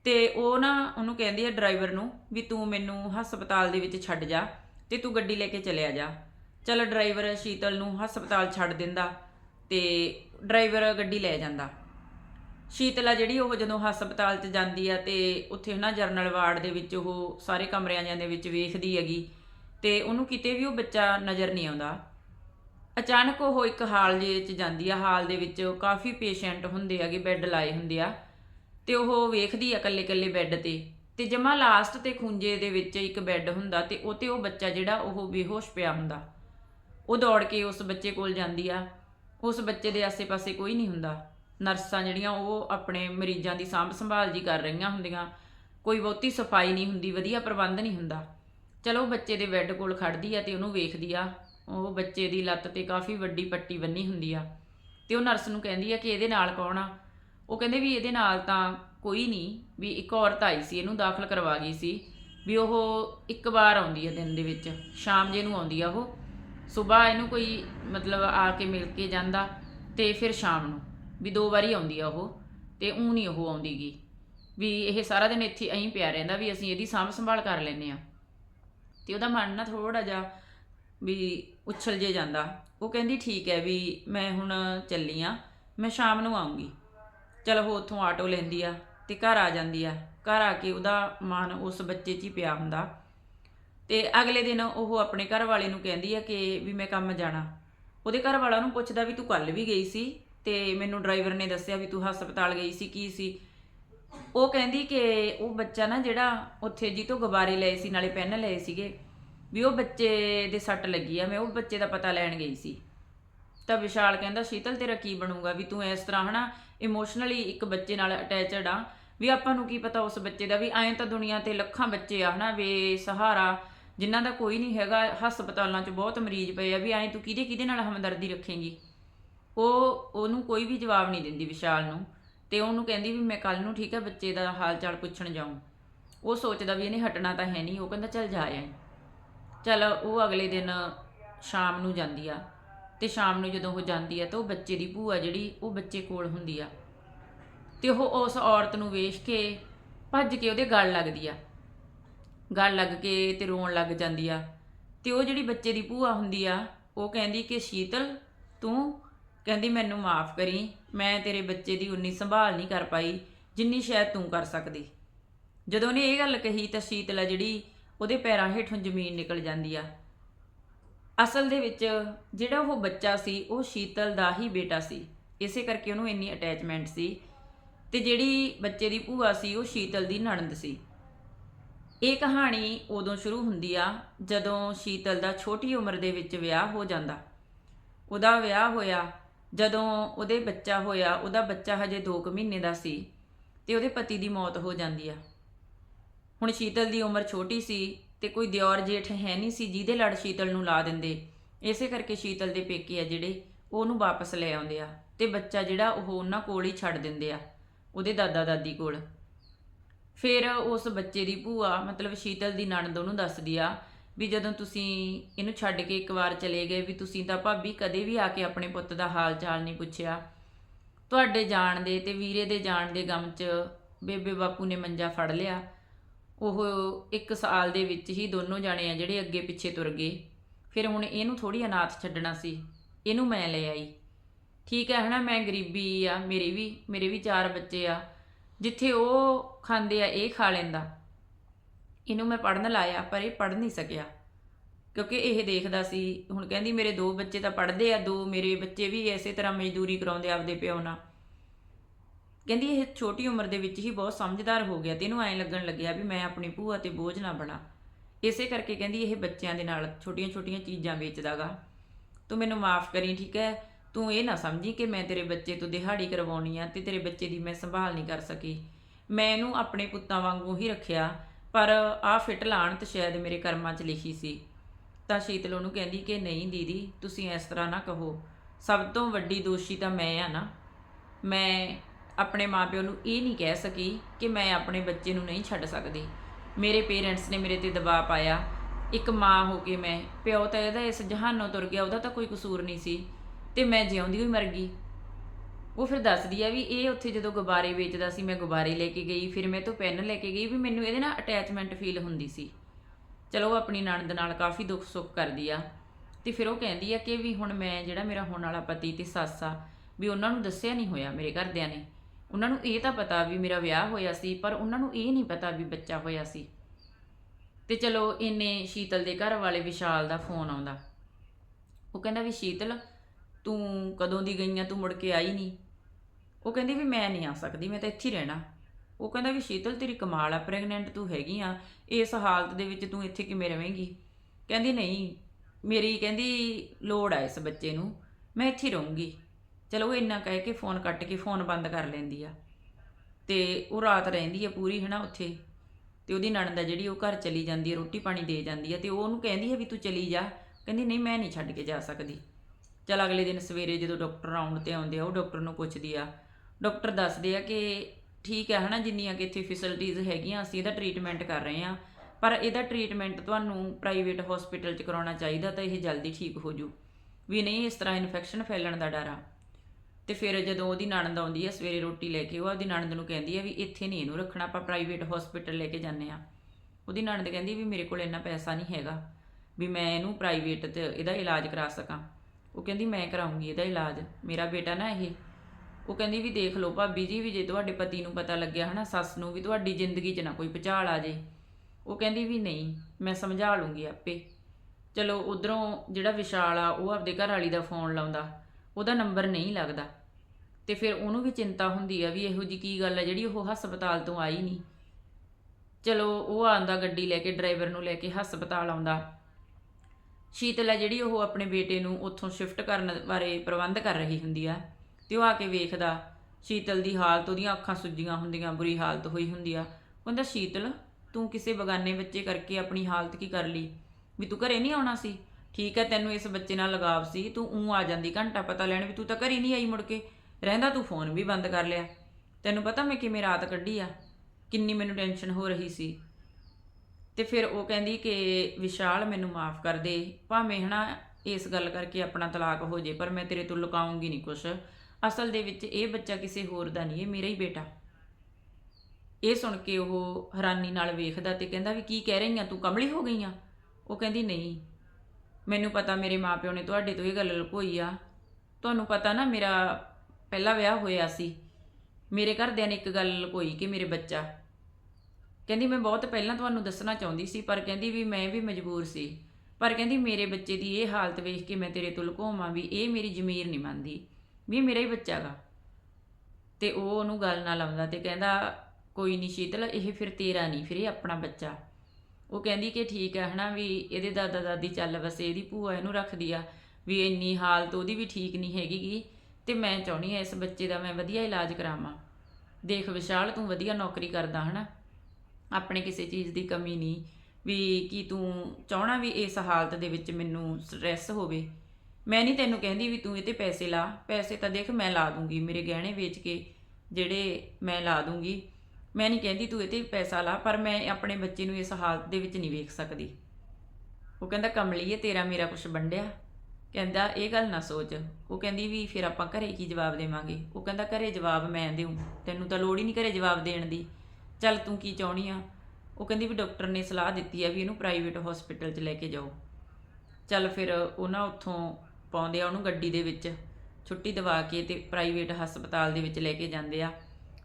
S1: ਤੇ ਉਹ ਨਾ ਉਹਨੂੰ ਕਹਿੰਦੀ ਹੈ ਡਰਾਈਵਰ ਨੂੰ ਵੀ ਤੂੰ ਮੈਨੂੰ ਹਸਪਤਾਲ ਦੇ ਵਿੱਚ ਛੱਡ ਜਾ ਤੇ ਤੂੰ ਗੱਡੀ ਲੈ ਕੇ ਚਲਿਆ ਜਾ। ਚੱਲ ਡਰਾਈਵਰ ਸ਼ੀਤਲ ਨੂੰ ਹਸਪਤਾਲ ਛੱਡ ਦਿੰਦਾ। ਤੇ ਡਰਾਈਵਰ ਗੱਡੀ ਲੈ ਜਾਂਦਾ। ਸ਼ੀਤਲਾ ਜਿਹੜੀ ਉਹ ਜਦੋਂ ਹਸਪਤਾਲ 'ਚ ਜਾਂਦੀ ਆ ਤੇ ਉੱਥੇ ਨਾ ਜਰਨਲ ਵਾਰਡ ਦੇ ਵਿੱਚ ਉਹ ਸਾਰੇ ਕਮਰਿਆਂ ਦੇ ਵਿੱਚ ਵੇਖਦੀ ਹੈਗੀ ਤੇ ਉਹਨੂੰ ਕਿਤੇ ਵੀ ਉਹ ਬੱਚਾ ਨਜ਼ਰ ਨਹੀਂ ਆਉਂਦਾ। ਅਚਾਨਕ ਉਹ ਇੱਕ ਹਾਲ ਜੇ 'ਚ ਜਾਂਦੀ ਆ, ਹਾਲ ਦੇ ਵਿੱਚ ਕਾਫੀ ਪੇਸ਼ੈਂਟ ਹੁੰਦੇ ਹੈਗੇ, ਬੈੱਡ ਲਾਏ ਹੁੰਦੇ ਆ ਤੇ ਉਹ ਵੇਖਦੀ ਆ ਇਕੱਲੇ ਇਕੱਲੇ ਬੈੱਡ ਤੇ ਤੇ ਜਮਾ ਲਾਸਟ ਤੇ ਖੁੰਝੇ ਦੇ ਵਿੱਚ ਇੱਕ ਬੈੱਡ ਹੁੰਦਾ ਤੇ ਉਹ ਤੇ ਉਹ ਬੱਚਾ ਜਿਹੜਾ ਉਹ ਬੇਹੋਸ਼ ਪਿਆ ਹੁੰਦਾ। ਉਹ ਦੌੜ ਕੇ ਉਸ ਬੱਚੇ ਕੋਲ ਜਾਂਦੀ ਆ ਉਸ ਬੱਚੇ ਦੇ ਆਸੇ-ਪਾਸੇ ਕੋਈ ਨਹੀਂ ਹੁੰਦਾ। ਨਰਸਾਂ ਜਿਹੜੀਆਂ, ਉਹ ਆਪਣੇ ਮਰੀਜ਼ਾਂ ਦੀ ਸਾਂਭ ਸੰਭਾਲ ਜੀ ਕਰ ਰਹੀਆਂ ਹੁੰਦੀਆਂ। ਕੋਈ ਬਹੁਤੀ ਸਫ਼ਾਈ ਨਹੀਂ ਹੁੰਦੀ, ਵਧੀਆ ਪ੍ਰਬੰਧ ਨਹੀਂ ਹੁੰਦਾ। ਚਲੋ ਬੱਚੇ ਦੇ ਬੈੱਡ ਕੋਲ ਖੜਦੀ ਆ ਤੇ ਉਹਨੂੰ ਵੇਖਦੀ ਆ। ਉਹ ਬੱਚੇ ਦੀ ਲੱਤ ਤੇ ਕਾਫੀ ਵੱਡੀ ਪੱਟੀ ਬੰਨੀ ਹੁੰਦੀ ਆ। ਤੇ ਉਹ ਨਰਸ ਨੂੰ ਕਹਿੰਦੀ ਆ ਕਿ ਇਹਦੇ ਨਾਲ ਕੌਣ ਆ? ਉਹ ਕਹਿੰਦੇ ਵੀ ਇਹਦੇ ਨਾਲ ਤਾਂ ਕੋਈ ਨਹੀਂ, ਵੀ ਇੱਕ ਔਰਤ ਆਈ ਸੀ, ਇਹਨੂੰ ਦਾਖਲ ਕਰਵਾ ਗਈ ਸੀ। ਵੀ ਉਹ ਇੱਕ ਵਾਰ ਆਉਂਦੀ ਆ ਦਿਨ ਦੇ ਵਿੱਚ, ਸ਼ਾਮ ਜੇ ਨੂੰ ਆਉਂਦੀ ਆ ਉਹ। ਸਵੇਰ ਇਹਨੂੰ ਕੋਈ ਮਤਲਬ ਆ ਕੇ ਮਿਲ ਕੇ ਜਾਂਦਾ ਤੇ ਫਿਰ ਸ਼ਾਮ ਨੂੰ ਵੀ ਦੋ ਵਾਰੀ ਆਉਂਦੀ ਆ ਉਹ ਤੇ ਊਂ ਨਹੀਂ ਉਹ ਆਉਂਦੀਗੀ। ਵੀ ਇਹ ਸਾਰਾ ਦਿਨ ਇੱਥੇ ਐਂ ਪਿਆ ਰਹਿੰਦਾ ਵੀ ਅਸੀਂ ਇਹਦੀ ਸਾਂਭ ਸੰਭਾਲ ਕਰ ਲੈਨੇ ਆ। ਤੇ ਉਹਦਾ ਮਨ ਨਾ ਥੋੜਾ ਜਿਹਾ ਵੀ ਉਛਲ ਜੇ ਜਾਂਦਾ। ਉਹ ਕਹਿੰਦੀ, ਠੀਕ ਹੈ ਵੀ ਮੈਂ ਹੁਣ ਚੱਲੀ ਆ, ਮੈਂ ਸ਼ਾਮ ਨੂੰ ਆਉਂਗੀ। ਚਲ ਉਹ ਉੱਥੋਂ ਆਟੋ ਲੈਂਦੀ ਆ ਤੇ ਘਰ ਆ ਜਾਂਦੀ ਆ। ਘਰ ਆ ਕੇ ਉਹਦਾ ਮਨ ਉਸ ਬੱਚੇ 'ਚ ਹੀ ਪਿਆ ਹੁੰਦਾ। ਤੇ ਅਗਲੇ ਦਿਨ ਉਹ ਆਪਣੇ ਘਰ ਵਾਲੇ ਨੂੰ ਕਹਿੰਦੀ ਆ ਕਿ ਵੀ ਮੈਂ ਕੰਮ ਜਾਣਾ। ਉਹਦੇ ਘਰ ਵਾਲਾ ਉਹਨੂੰ ਪੁੱਛਦਾ ਵੀ ਤੂੰ ਕੱਲ ਵੀ ਗਈ ਸੀ ਤੇ ਮੈਨੂੰ ਡਰਾਈਵਰ ਨੇ ਦੱਸਿਆ ਵੀ ਤੂੰ ਹਸਪਤਾਲ ਗਈ ਸੀ, ਕੀ ਸੀ। ਉਹ ਕਹਿੰਦੀ ਕਿ ਉਹ ਬੱਚਾ ਨਾ ਜਿਹੜਾ ਉੱਥੇ ਜੀ ਤੋਂ ਗੁਬਾਰੇ ਲਏ ਸੀ, ਨਾਲੇ ਪੈਨ ਲਏ ਸੀਗੇ, ਵੀ ਉਹ ਬੱਚੇ ਦੇ ਸੱਟ ਲੱਗੀ ਆ, ਮੈਂ ਉਹ ਬੱਚੇ ਦਾ ਪਤਾ ਲੈਣ ਗਈ ਸੀ। ਤਾਂ ਵਿਸ਼ਾਲ ਕਹਿੰਦਾ, ਸ਼ੀਤਲ, ਤੇਰਾ ਕੀ ਬਣੂਗਾ? ਵੀ ਤੂੰ ਇਸ ਤਰ੍ਹਾਂ ਹਨਾ ਇਮੋਸ਼ਨਲੀ ਇੱਕ ਬੱਚੇ ਨਾਲ ਅਟੈਚਡ ਆ। ਵੀ ਆਪਾਂ ਨੂੰ ਕੀ ਪਤਾ ਉਸ ਬੱਚੇ ਦਾ? ਵੀ ਐਂ ਤਾਂ ਦੁਨੀਆ ਤੇ ਲੱਖਾਂ ਬੱਚੇ ਆ ਹਨਾ, ਵੇ ਸਹਾਰਾ ਜਿਨ੍ਹਾਂ ਦਾ ਕੋਈ ਨਹੀਂ ਹੈਗਾ, ਹਸਪਤਾਲਾਂ 'ਚ ਬਹੁਤ ਮਰੀਜ਼ ਪਏ ਆ ਵੀ ਐਂ ਤੂੰ ਕਿਹਦੇ ਕਿਹਦੇ ਨਾਲ ਹਮਦਰਦੀ ਰੱਖੇਂਗੀ? ਉਹ, ਉਹਨੂੰ ਕੋਈ ਵੀ ਜਵਾਬ ਨਹੀਂ ਦਿੰਦੀ ਵਿਸ਼ਾਲ ਨੂੰ ਤੇ ਉਹਨੂੰ ਕਹਿੰਦੀ ਵੀ ਮੈਂ ਕੱਲ ਨੂੰ ਠੀਕ ਹੈ ਬੱਚੇ ਦਾ ਹਾਲ ਚਾਲ ਪੁੱਛਣ ਜਾਊਂ। ਉਹ ਸੋਚਦਾ ਵੀ ਇਹਨੇ ਹਟਣਾ ਤਾਂ ਹੈ ਨਹੀਂ, ਉਹ ਕਹਿੰਦਾ ਚੱਲ ਜਾ ਆਈ ਚੱਲ ਉਹ ਅਗਲੇ ਦਿਨ ਸ਼ਾਮ ਨੂੰ ਜਾਂਦੀ ਆ ਤੇ ਸ਼ਾਮ ਨੂੰ ਜਦੋਂ ਉਹ ਜਾਂਦੀ ਆ ਤਾਂ ਉਹ ਬੱਚੇ ਦੀ ਭੂਆ ਜਿਹੜੀ, ਉਹ ਬੱਚੇ ਕੋਲ ਹੁੰਦੀ ਆ। ਤੇ ਉਹ ਉਸ ਔਰਤ ਨੂੰ ਵੇਖ ਕੇ ਭੱਜ ਕੇ ਉਹਦੇ ਗਲ ਲੱਗਦੀ ਆ। ਗਲ ਲੱਗ ਕੇ ਤੇ ਰੋਣ ਲੱਗ ਜਾਂਦੀ ਆ। ਤੇ ਉਹ ਜਿਹੜੀ ਬੱਚੇ ਦੀ ਭੂਆ ਹੁੰਦੀ ਆ, ਉਹ ਕਹਿੰਦੀ ਕਿ, ਸ਼ੀਤਲ, ਤੂੰ ਕਹਿੰਦੀ ਮੈਨੂੰ ਮਾਫ ਕਰੀ, ਮੈਂ ਤੇਰੇ ਬੱਚੇ ਦੀ ਉਨੀ ਸੰਭਾਲ ਨਹੀਂ ਕਰ ਪਾਈ, ਜਿੰਨੀ ਸ਼ਾਇਦ ਤੂੰ ਕਰ ਸਕਦੀ। ਜਦੋਂ ਉਹਨੇ ਇਹ ਗੱਲ ਕਹੀ ਤਾਂ ਸ਼ੀਤਲ ਆ ਜਿਹੜੀ ਉਹਦੇ ਪੈਰਾਂ ਹੇਠੋਂ ਜ਼ਮੀਨ ਨਿਕਲ ਜਾਂਦੀ ਆ। ਅਸਲ ਦੇ ਵਿੱਚ ਜਿਹੜਾ ਉਹ ਬੱਚਾ ਸੀ, ਉਹ ਸ਼ੀਤਲ ਦਾ ਹੀ ਬੇਟਾ ਸੀ। ਇਸੇ ਕਰਕੇ ਉਹਨੂੰ ਇੰਨੀ ਅਟੈਚਮੈਂਟ ਸੀ। ਤੇ ਜਿਹੜੀ ਬੱਚੇ ਦੀ ਭੂਆ ਸੀ, ਉਹ ਸ਼ੀਤਲ ਦੀ ਨਣਦ ਸੀ। ਇਹ ਕਹਾਣੀ ਉਦੋਂ ਸ਼ੁਰੂ ਹੁੰਦੀ ਆ ਜਦੋਂ ਸ਼ੀਤਲ ਦਾ ਛੋਟੀ ਉਮਰ ਦੇ ਵਿੱਚ ਵਿਆਹ ਹੋ ਜਾਂਦਾ। ਉਹਦਾ ਵਿਆਹ ਹੋਇਆ, ਜਦੋਂ ਉਹਦੇ ਬੱਚਾ ਹੋਇਆ, ਉਹਦਾ ਬੱਚਾ ਹਜੇ 2 ਮਹੀਨੇ ਦਾ ਸੀ ਤੇ ਉਹਦੇ ਪਤੀ ਦੀ ਮੌਤ ਹੋ ਜਾਂਦੀ ਆ। ਹੁਣ ਸ਼ੀਤਲ ਦੀ ਉਮਰ ਛੋਟੀ ਸੀ ਤੇ ਕੋਈ ਦਿਓਰ ਜੇਠ ਹੈ ਨਹੀਂ ਸੀ ਜਿਹਦੇ ਲੜ ਸ਼ੀਤਲ ਨੂੰ ਲਾ ਦਿੰਦੇ। ਇਸੇ ਕਰਕੇ ਸ਼ੀਤਲ ਦੇ ਪੇਕੇ ਆ ਜਿਹੜੇ, ਉਹ ਉਹਨੂੰ ਵਾਪਸ ਲੈ ਆਉਂਦੇ ਆ ਤੇ ਬੱਚਾ ਜਿਹੜਾ ਉਹ ਉਹਨਾਂ ਕੋਲ ਹੀ ਛੱਡ ਦਿੰਦੇ ਆ, ਉਹਦੇ ਦਾਦਾ ਦਾਦੀ ਕੋਲ। ਫਿਰ ਉਸ ਬੱਚੇ ਦੀ ਭੂਆ, ਮਤਲਬ ਸ਼ੀਤਲ ਦੀ ਨਣਦ ਉਹਨੂੰ ਦੱਸਦੀ ਆ ਵੀ ਜਦੋਂ ਤੁਸੀਂ ਇਹਨੂੰ ਛੱਡ ਕੇ ਇੱਕ ਵਾਰ ਚਲੇ ਗਏ ਵੀ ਤੁਸੀਂ ਤਾਂ ਭਾਬੀ ਕਦੇ ਵੀ ਆ ਕੇ ਆਪਣੇ ਪੁੱਤ ਦਾ ਹਾਲ ਚਾਲ ਨਹੀਂ ਪੁੱਛਿਆ। ਤੁਹਾਡੇ ਜਾਣ ਦੇ ਤੇ ਵੀਰੇ ਦੇ ਜਾਣ ਦੇ ਗਮ 'ਚ ਬੇਬੇ ਬਾਪੂ ਨੇ ਮੰਜਾ ਫੜ ਲਿਆ। ਉਹ ਇੱਕ ਸਾਲ ਦੇ ਵਿੱਚ ਹੀ ਦੋਨੋਂ ਜਾਣੇ ਆ ਜਿਹੜੇ ਅੱਗੇ ਪਿੱਛੇ ਤੁਰ ਗਏ। ਫਿਰ ਹੁਣ ਇਹਨੂੰ ਥੋੜੀ ਅਨਾਥ ਛੱਡਣਾ ਸੀ। ਇਹਨੂੰ ਮੈਂ ਲੈ ਆਈ। ਠੀਕ ਹੈ ਹਨਾ, ਮੈਂ ਗਰੀਬੀ ਆ, ਮੇਰੇ ਵੀ ਮੇਰੇ ਵੀ ਚਾਰ ਬੱਚੇ ਆ। ਜਿੱਥੇ ਉਹ ਖਾਂਦੇ ਆ, ਇਹ ਖਾ ਲੈਂਦਾ। ਇਹਨੂੰ ਮੈਂ ਪੜਨ ਲਾਇਆ, ਪਰ ਇਹ ਪੜ ਨਹੀਂ ਸਕਿਆ। ਕਿਉਂਕਿ ਇਹ ਦੇਖਦਾ ਸੀ, ਹੁਣ ਕਹਿੰਦੀ, ਮੇਰੇ ਦੋ ਬੱਚੇ ਤਾਂ ਪੜਦੇ ਆ, ਦੋ ਮੇਰੇ ਬੱਚੇ ਵੀ ਇਸੇ ਤਰ੍ਹਾਂ ਮਜ਼ਦੂਰੀ ਕਰਾਉਂਦੇ ਆਪਦੇ ਪਿਓ ਨਾਲ। ਕਹਿੰਦੀ, ਇਹ ਛੋਟੀ ਉਮਰ ਦੇ ਵਿੱਚ ਹੀ ਬਹੁਤ ਸਮਝਦਾਰ ਹੋ ਗਿਆ। ਤੇ ਇਹਨੂੰ ਐਂ ਲੱਗਣ ਲੱਗਿਆ ਵੀ ਮੈਂ ਆਪਣੀ ਭੂਆ ਤੇ ਬੋਝ ਨਾ ਬਣਾ। ਇਸੇ ਕਰਕੇ ਕਹਿੰਦੀ, ਇਹ ਬੱਚਿਆਂ ਦੇ ਨਾਲ ਛੋਟੀਆਂ-ਛੋਟੀਆਂ ਚੀਜ਼ਾਂ ਵੇਚਦਾਗਾ। ਤੂੰ ਮੈਨੂੰ ਮਾਫ ਕਰੀ, ਠੀਕ ਹੈ? ਤੂੰ ਇਹ ਨਾ ਸਮਝੀ ਕਿ ਮੈਂ ਤੇਰੇ ਬੱਚੇ ਤੋਂ ਦਿਹਾੜੀ ਕਰਵਾਉਣੀ ਆ ਤੇ ਤੇਰੇ ਬੱਚੇ ਦੀ ਮੈਂ ਸੰਭਾਲ ਨਹੀਂ ਕਰ ਸਕੀ। ਮੈਂ ਇਹਨੂੰ ਆਪਣੇ ਪੁੱਤਾਂ ਵਾਂਗੂ ਹੀ ਰੱਖਿਆ, ਪਰ ਆਹ ਫਿੱਟ ਲਾਣ ਤੇ ਸ਼ਾਇਦ ਮੇਰੇ ਕਰਮਾਂ 'ਚ ਲਿਖੀ ਸੀ। ਤਾਂ ਸ਼ੀਤਲ ਉਹਨੂੰ ਕਹਿੰਦੀ ਕਿ ਨਹੀਂ ਦੀਦੀ, ਤੁਸੀਂ ਇਸ ਤਰ੍ਹਾਂ ਨਾ ਕਹੋ। ਸਭ ਤੋਂ ਵੱਡੀ ਦੋਸ਼ੀ ਤਾਂ ਮੈਂ ਆ ਨਾ। ਮੈਂ ਆਪਣੇ ਮਾਪਿਓ ਨੂੰ ਇਹ ਨਹੀਂ ਕਹਿ ਸਕੀ ਕਿ ਮੈਂ ਆਪਣੇ ਬੱਚੇ ਨੂੰ ਨਹੀਂ ਛੱਡ ਸਕਦੀ। ਮੇਰੇ ਪੇਰੈਂਟਸ ਨੇ ਮੇਰੇ ਤੇ ਦਬਾਅ ਪਾਇਆ। ਇੱਕ ਮਾਂ ਹੋ ਕੇ ਮੈਂ, ਪਿਓ ਤਾਂ ਇਹਦਾ ਇਸ ਜਹਾਨੋਂ ਤੁਰ ਗਿਆ, ਉਹਦਾ ਤਾਂ ਕੋਈ ਕਸੂਰ ਨਹੀਂ ਸੀ। ਤੇ ਮੈਂ ਜਿਉਂਦੀ ਹੋਈ ਮਰ ਗਈ। ਉਹ ਫਿਰ ਦੱਸਦੀ ਆ ਵੀ ਇਹ ਉੱਥੇ ਜਦੋਂ ਗੁਬਾਰੇ ਵੇਚਦਾ ਸੀ, ਮੈਂ ਗੁਬਾਰੇ ਲੈ ਕੇ ਗਈ, ਫਿਰ ਮੈਂ ਤੋਂ ਪੈਨ ਲੈ ਕੇ ਗਈ ਵੀ ਮੈਨੂੰ ਇਹਦੇ ਨਾਲ ਅਟੈਚਮੈਂਟ ਫੀਲ ਹੁੰਦੀ ਸੀ। ਚਲੋ ਉਹ ਆਪਣੀ ਨਣਦ ਨਾਲ ਕਾਫੀ ਦੁੱਖ ਸੁੱਖ ਕਰਦੀ ਆ। ਤੇ ਫਿਰ ਉਹ ਕਹਿੰਦੀ ਆ ਕਿ ਵੀ ਹੁਣ ਮੈਂ ਜਿਹੜਾ ਮੇਰਾ ਹੁਣ ਵਾਲਾ ਪਤੀ ਤੇ ਸੱਸ ਆ, ਵੀ ਉਹਨਾਂ ਨੂੰ ਦੱਸਿਆ ਨਹੀਂ ਹੋਇਆ ਮੇਰੇ ਘਰਦਿਆਂ ਨੇ। ਉਹਨਾਂ ਨੂੰ ਇਹ ਤਾਂ ਪਤਾ ਵੀ ਮੇਰਾ ਵਿਆਹ ਹੋਇਆ ਸੀ, ਪਰ ਉਹਨਾਂ ਨੂੰ ਇਹ ਨਹੀਂ ਪਤਾ ਵੀ ਬੱਚਾ ਹੋਇਆ ਸੀ। ਤੇ ਚਲੋ ਇੰਨੇ ਸ਼ੀਤਲ ਦੇ ਘਰ ਵਾਲੇ ਵਿਸ਼ਾਲ ਦਾ ਫੋਨ ਆਉਂਦਾ। ਉਹ ਕਹਿੰਦਾ ਵੀ ਸ਼ੀਤਲ ਤੂੰ ਕਦੋਂ ਦੀ ਗਈ ਆ? ਤੂੰ ਮੁੜ ਕੇ ਆਈ ਨਹੀਂ ਉਹ ਕਹਿੰਦੀ ਵੀ ਮੈਂ ਨਹੀਂ ਆ ਸਕਦੀ, ਮੈਂ ਤਾਂ ਇੱਥੇ ਹੀ ਰਹਿਣਾ। ਉਹ ਕਹਿੰਦਾ ਵੀ ਸ਼ੀਤਲ, ਤੇਰੀ ਕਮਾਲ ਆ ਪ੍ਰੈਗਨੈਂਟ ਤੂੰ ਹੈਗੀ ਆ। ਇਸ ਹਾਲਤ ਦੇ ਵਿੱਚ ਤੂੰ ਇੱਥੇ ਕਿਵੇਂ ਰਵੇਂਗੀ ਕਹਿੰਦੀ ਨਹੀਂ, ਮੇਰੀ ਕਹਿੰਦੀ ਲੋੜ ਆ ਇਸ ਬੱਚੇ ਨੂੰ। ਮੈਂ ਇੱਥੇ ਰਹੂੰਗੀ। ਚਲੋ ਉਹ ਇੰਨਾ ਕਹਿ ਕੇ ਫੋਨ ਕੱਟ ਕੇ ਫੋਨ ਬੰਦ ਕਰ ਲੈਂਦੀ ਆ। ਤੇ ਉਹ ਰਾਤ ਰਹਿੰਦੀ ਆ ਪੂਰੀ, ਹਨਾ, ਉੱਥੇ। ਤੇ ਉਹਦੀ ਨਣਦ ਆ ਜਿਹੜੀ, ਉਹ ਘਰ ਚਲੀ ਜਾਂਦੀ ਹੈ ਰੋਟੀ ਪਾਣੀ ਦੇ ਜਾਂਦੀ ਆ। ਤੇ ਉਹ ਉਹਨੂੰ ਕਹਿੰਦੀ ਹੈ ਵੀ ਤੂੰ ਚਲੀ ਜਾ। ਕਹਿੰਦੀ ਨਹੀਂ, ਮੈਂ ਨਹੀਂ ਛੱਡ ਕੇ ਜਾ ਸਕਦੀ। ਚਲ ਅਗਲੇ ਦਿਨ ਸਵੇਰੇ ਜਦੋਂ ਡਾਕਟਰ ਰਾਉਂਡ ਤੇ ਆਉਂਦੇ ਆ, ਉਹ ਡਾਕਟਰ ਨੂੰ ਪੁੱਛਦੀ ਆ। ਡਾਕਟਰ ਦੱਸਦੇ ਆ ਕਿ ਠੀਕ ਹੈ ਹਨਾ, ਜਿੰਨੀਆਂ ਕਿ ਇੱਥੇ ਫੈਸਿਲਿਟੀਆਂ ਹੈਗੀਆਂ, ਅਸੀਂ ਇਹਦਾ ਟ੍ਰੀਟਮੈਂਟ ਕਰ ਰਹੇ ਆ। ਪਰ ਇਹਦਾ ਟ੍ਰੀਟਮੈਂਟ ਤੁਹਾਨੂੰ ਪ੍ਰਾਈਵੇਟ ਹਸਪੀਟਲ 'ਚ ਕਰਾਉਣਾ ਚਾਹੀਦਾ ਤਾਂ ਇਹ ਜਲਦੀ ਠੀਕ ਹੋ ਜੂ। ਵੀ ਨਹੀਂ, ਇਸ ਤਰ੍ਹਾਂ ਇਨਫੈਕਸ਼ਨ ਫੈਲਣ ਦਾ ਡਰ ਆ। ਤੇ ਫਿਰ ਜਦੋਂ ਉਹਦੀ ਨਣਦ ਆਉਂਦੀ ਹੈ ਸਵੇਰੇ ਰੋਟੀ ਲੈ ਕੇ, ਉਹ ਆਪਦੀ ਨਣਦ ਨੂੰ ਕਹਿੰਦੀ ਹੈ ਵੀ ਇੱਥੇ ਨਹੀਂ ਇਹਨੂੰ ਰੱਖਣਾ, ਆਪਾਂ ਪ੍ਰਾਈਵੇਟ ਹਸਪੀਟਲ ਲੈ ਕੇ ਜਾਂਦੇ ਆ। ਉਹਦੀ ਨਣਦ ਕਹਿੰਦੀ ਵੀ ਮੇਰੇ ਕੋਲ ਇੰਨਾ ਪੈਸਾ ਨਹੀਂ ਹੈਗਾ, ਵੀ ਮੈਂ ਇਹਨੂੰ ਪ੍ਰਾਈਵੇਟ ਤੇ ਇਹਦਾ ਇਲਾਜ ਕਰਾ ਸਕਾਂ। ਉਹ ਕਹਿੰਦੀ, ਮੈਂ ਕਰਾਉਂਗੀ ਇਹਦਾ ਇਲਾਜ। ਮੇਰਾ ਬੇਟਾ ਨਾ ਇਹ। ਉਹ ਕਹਿੰਦੀ ਵੀ, ਦੇਖ ਲਓ ਭਾਬੀ ਜੀ, ਵੀ ਜੇ ਤੁਹਾਡੇ ਪਤੀ ਨੂੰ ਪਤਾ ਲੱਗਿਆ ਹਨਾ, ਸੱਸ ਨੂੰ ਵੀ ਤੁਹਾਡੀ ਜ਼ਿੰਦਗੀ 'ਚ ਨਾ ਕੋਈ ਭੁਚਾਲ ਆ ਜੇ। ਉਹ ਕਹਿੰਦੀ ਵੀ, ਨਹੀਂ, ਮੈਂ ਸਮਝਾ ਲੂੰਗੀ ਆਪੇ। ਚਲੋ, ਉਧਰੋਂ ਜਿਹੜਾ ਵਿਸ਼ਾਲ ਆ, ਉਹ ਆਪਦੇ ਘਰ ਵਾਲੀ ਦਾ ਫੋਨ ਲਾਉਂਦਾ। ਉਹਦਾ ਨੰਬਰ ਨਹੀਂ ਲੱਗਦਾ। ਤੇ ਫਿਰ ਉਹਨੂੰ ਵੀ ਚਿੰਤਾ ਹੁੰਦੀ ਆ ਵੀ ਇਹੋ ਜੀ ਕੀ ਗੱਲ ਆ, ਜਿਹੜੀ ਉਹ ਹਸਪਤਾਲ ਤੋਂ ਆਈ ਨਹੀਂ। ਚਲੋ, ਉਹ ਆਂਦਾ ਗੱਡੀ ਲੈ ਕੇ, ਡਰਾਈਵਰ ਨੂੰ ਲੈ ਕੇ ਹਸਪਤਾਲ ਆਉਂਦਾ। ਸ਼ੀਤਲ ਹੈ ਜਿਹੜੀ ਉਹ ਆਪਣੇ ਬੇਟੇ ਨੂੰ ਉੱਥੋਂ ਸ਼ਿਫਟ ਕਰਨ ਬਾਰੇ ਪ੍ਰਬੰਧ ਕਰ ਰਹੀ ਹੁੰਦੀ ਆ, ਤੇ ਉਹ ਆ ਕੇ ਵੇਖਦਾ, ਸ਼ੀਤਲ ਦੀ ਹਾਲਤ ਉਹਦੀਆਂ ਅੱਖਾਂ ਸੁੱਜੀਆਂ ਹੁੰਦੀਆਂ, ਬੁਰੀ ਹਾਲਤ ਹੋਈ ਹੁੰਦੀ ਆ। ਕਹਿੰਦਾ, ਸ਼ੀਤਲ, ਤੂੰ ਕਿਸੇ ਬਗਾਨੇ ਬੱਚੇ ਕਰਕੇ ਆਪਣੀ ਹਾਲਤ ਕੀ ਕਰ ਲਈ? ਵੀ ਤੂੰ ਘਰੇ ਨਹੀਂ ਆਉਣਾ ਸੀ? ਠੀਕ ਹੈ ਤੈਨੂੰ ਇਸ ਬੱਚੇ ਨਾਲ ਲਗਾਵ ਸੀ, ਤੂੰ ਉਂ ਆ ਜਾਂਦੀ, ਘੰਟਾ ਪਤਾ ਲੈਣ ਵੀ ਤੂੰ ਤਾਂ ਘਰੇ ਨਹੀਂ ਆਈ ਮੁੜ ਕੇ। ਰਹਿੰਦਾ ਤੂੰ ਫੋਨ ਵੀ ਬੰਦ ਕਰ ਲਿਆ। ਤੈਨੂੰ ਪਤਾ ਮੈਂ ਕਿਵੇਂ ਰਾਤ ਕੱਢੀ ਆ? ਕਿੰਨੀ ਮੈਨੂੰ ਟੈਨਸ਼ਨ ਹੋ ਰਹੀ ਸੀ। ਤੇ ਫਿਰ ਉਹ ਕਹਿੰਦੀ ਕਿ ਵਿਸ਼ਾਲ ਮੈਨੂੰ ਮਾਫ ਕਰ ਦੇ। ਭਾਵੇਂ ਹਨਾ ਇਸ ਗੱਲ ਕਰਕੇ ਆਪਣਾ ਤਲਾਕ ਹੋ ਜੇ, ਪਰ ਮੈਂ ਤੇਰੇ ਤੋਂ ਲੁਕਾਉਂਗੀ ਨਹੀਂ ਕੁਛ। ਅਸਲ ਦੇ ਵਿੱਚ ਇਹ ਬੱਚਾ ਕਿਸੇ ਹੋਰ ਦਾ ਨਹੀਂ ਇਹ ਮੇਰਾ ਹੀ ਬੇਟਾ। ਇਹ ਸੁਣ ਕੇ ਉਹ ਹੈਰਾਨੀ ਨਾਲ ਵੇਖਦਾ ਤੇ ਕਹਿੰਦਾ ਵੀ ਕੀ ਕਹਿ ਰਹੀ ਆ ਤੂੰ ਕਮਲੀ ਹੋ ਗਈ ਆ? ਉਹ ਕਹਿੰਦੀ, ਨਹੀਂ। ਮੈਨੂੰ ਪਤਾ ਮੇਰੇ ਮਾਪਿਓ ਨੇ ਤੁਹਾਡੇ ਤੋਂ ਇਹ ਗੱਲ ਲੁਕੋਈ ਆ। ਤੁਹਾਨੂੰ ਪਤਾ ਨਾ ਮੇਰਾ ਪਹਿਲਾ ਵਿਆਹ ਹੋਇਆ ਸੀ। ਮੇਰੇ ਘਰਦਿਆਂ ਨੇ ਇੱਕ ਗੱਲ ਲੁਕੋਈ ਕਿ ਮੇਰੇ ਬੱਚਾ ਕਹਿੰਦੀ, ਮੈਂ ਬਹੁਤ ਪਹਿਲਾਂ ਤੁਹਾਨੂੰ ਦੱਸਣਾ ਚਾਹੁੰਦੀ ਸੀ, ਪਰ ਕਹਿੰਦੀ ਵੀ ਮੈਂ ਵੀ ਮਜਬੂਰ ਸੀ। ਪਰ ਕਹਿੰਦੀ, ਮੇਰੇ ਬੱਚੇ ਦੀ ਇਹ ਹਾਲਤ ਵੇਖ ਕੇ ਮੈਂ ਤੇਰੇ ਤੋਂ ਲੁਕਾਵਾਂ ਵੀ ਇਹ ਮੇਰੀ ਜ਼ਮੀਰ ਨਹੀਂ ਮੰਨਦੀ, ਵੀ ਮੇਰਾ ਹੀ ਬੱਚਾ ਗਾ। ਤੇ ਉਹ ਉਹਨੂੰ ਗੱਲ ਨਾਲ ਆਉਂਦਾ ਤੇ ਕਹਿੰਦਾ, ਕੋਈ ਨਹੀਂ ਸ਼ੀਤਲ, ਇਹ ਫਿਰ ਤੇਰਾ ਨਹੀਂ ਫਿਰ ਇਹ ਆਪਣਾ ਬੱਚਾ। ਉਹ ਕਹਿੰਦੀ ਕਿ ਠੀਕ ਹੈ ਹਨਾ, ਵੀ ਇਹਦੇ ਦਾਦਾ ਦਾਦੀ ਚੱਲ ਬਸ ਇਹਦੀ ਭੂਆ ਇਹਨੂੰ ਰੱਖਦੀ ਆ, ਵੀ ਇੰਨੀ ਹਾਲਤ ਉਹਦੀ ਵੀ ਠੀਕ ਨਹੀਂ ਹੈਗੀਗੀ ਤੇ ਮੈਂ ਚਾਹੁੰਦੀ ਆ ਇਸ ਬੱਚੇ ਦਾ ਮੈਂ ਵਧੀਆ ਇਲਾਜ ਕਰਾਵਾਂ। ਦੇਖ ਵਿਸ਼ਾਲ, ਤੂੰ ਵਧੀਆ ਨੌਕਰੀ ਕਰਦਾ, ਹਨਾ। ਆਪਣੇ ਕਿਸੇ ਚੀਜ਼ ਦੀ ਕਮੀ ਨਹੀਂ, ਵੀ ਕੀ ਤੂੰ ਚਾਹਣਾ ਵੀ ਇਸ ਹਾਲਤ ਦੇ ਵਿੱਚ ਮੈਨੂੰ ਸਟ੍ਰੈਸ ਹੋਵੇ। ਮੈਂ ਨਹੀਂ ਤੈਨੂੰ ਕਹਿੰਦੀ ਵੀ ਤੂੰ ਇਹ ਤੇ ਪੈਸੇ ਲਾ, ਪੈਸੇ ਤਾਂ ਦੇਖ ਮੈਂ ਲਾ ਦੂੰਗੀ, ਮੇਰੇ ਗਹਿਣੇ ਵੇਚ ਕੇ ਜਿਹੜੇ ਮੈਂ ਲਾ ਦੂੰਗੀ। ਮੈਂ ਨਹੀਂ ਕਹਿੰਦੀ ਤੂੰ ਇਹ ਤੇ ਪੈਸਾ ਲਾ, ਪਰ ਮੈਂ ਆਪਣੇ ਬੱਚੇ ਨੂੰ ਇਸ ਹਾਲਤ ਦੇ ਵਿੱਚ ਨਹੀਂ ਵੇਖ ਸਕਦੀ। ਉਹ ਕਹਿੰਦਾ, ਕਮਲੀਏ, ਤੇਰਾ ਮੇਰਾ ਕੁਝ ਵੰਡਿਆ? ਕਹਿੰਦਾ, ਇਹ ਗੱਲ ਨਾ ਸੋਚ। ਉਹ ਕਹਿੰਦੀ, ਵੀ ਫਿਰ ਆਪਾਂ ਘਰੇ ਕੀ ਜਵਾਬ ਦੇਵਾਂਗੇ? ਉਹ ਕਹਿੰਦਾ, ਘਰੇ ਜਵਾਬ ਮੈਂ ਦੇਉ ਤੈਨੂੰ ਤਾਂ ਲੋੜ ਹੀ ਨਹੀਂ ਘਰੇ ਜਵਾਬ ਦੇਣ ਦੀ। ਚੱਲ ਤੂੰ ਕੀ ਚਾਹਣੀ ਆ? ਉਹ ਕਹਿੰਦੀ ਵੀ ਡਾਕਟਰ ਨੇ ਸਲਾਹ ਦਿੱਤੀ ਆ ਵੀ ਇਹਨੂੰ ਪ੍ਰਾਈਵੇਟ ਹਸਪੀਟਲ 'ਚ ਲੈ ਕੇ ਜਾਓ। ਚੱਲ ਫਿਰ ਉਹਨਾਂ ਉੱਥੋਂ ਪਾਉਂਦੇ ਆ ਉਹਨੂੰ ਗੱਡੀ ਦੇ ਵਿੱਚ, ਛੁੱਟੀ ਦਵਾ ਕੇ ਤੇ ਪ੍ਰਾਈਵੇਟ ਹਸਪਤਾਲ ਦੇ ਵਿੱਚ ਲੈ ਕੇ ਜਾਂਦੇ ਆ।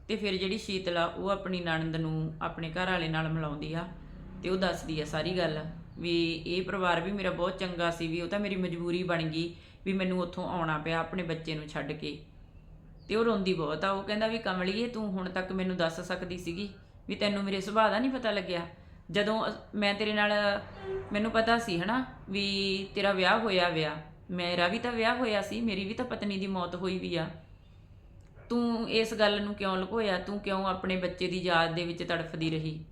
S1: ਤੇ ਫਿਰ ਜਿਹੜੀ ਸ਼ੀਤਲ ਆ ਉਹ ਆਪਣੀ ਨਣਦ ਨੂੰ ਆਪਣੇ ਘਰ ਵਾਲੇ ਨਾਲ ਮਿਲਾਉਂਦੀ ਆ ਤੇ ਉਹ ਦੱਸਦੀ ਆ ਸਾਰੀ ਗੱਲ ਵੀ ਇਹ ਪਰਿਵਾਰ ਵੀ ਮੇਰਾ ਬਹੁਤ ਚੰਗਾ ਸੀ ਵੀ ਉਹ ਤਾਂ ਮੇਰੀ ਮਜਬੂਰੀ ਬਣ ਗਈ ਵੀ ਮੈਨੂੰ ਉੱਥੋਂ ਆਉਣਾ ਪਿਆ ਆਪਣੇ ਬੱਚੇ ਨੂੰ ਛੱਡ ਕੇ। ਤੇ ਉਹ ਰੋਂਦੀ ਬਹੁਤ ਆ, ਉਹ ਕਹਿੰਦਾ ਵੀ ਕਮਲੀਏ ਤੂੰ ਹੁਣ ਤੱਕ ਮੈਨੂੰ ਦੱਸ ਸਕਦੀ ਸੀਗੀ ਵੀ ਤੈਨੂੰ ਮੇਰੇ ਸੁਭਾਅ ਦਾ ਨਹੀਂ ਪਤਾ ਲੱਗਿਆ। ਜਦੋਂ ਅ- ਮੈਂ ਤੇਰੇ ਨਾਲ, ਮੈਨੂੰ ਪਤਾ ਸੀ ਹਨਾ, ਵੀ ਤੇਰਾ ਵਿਆਹ ਹੋਇਆ ਵਿਆਹ ਮੇਰਾ ਵੀ ਤਾਂ ਵਿਆਹ ਹੋਇਆ ਸੀ, ਮੇਰੀ ਵੀ ਤਾਂ ਪਤਨੀ ਦੀ ਮੌਤ ਹੋਈ ਵੀ ਆ। ਤੂੰ ਇਸ ਗੱਲ ਨੂੰ ਕਿਉਂ ਲੁਕੋਇਆ? ਤੂੰ ਕਿਉਂ ਆਪਣੇ ਬੱਚੇ ਦੀ ਯਾਦ ਦੇ ਵਿੱਚ ਤੜਫਦੀ ਰਹੀ?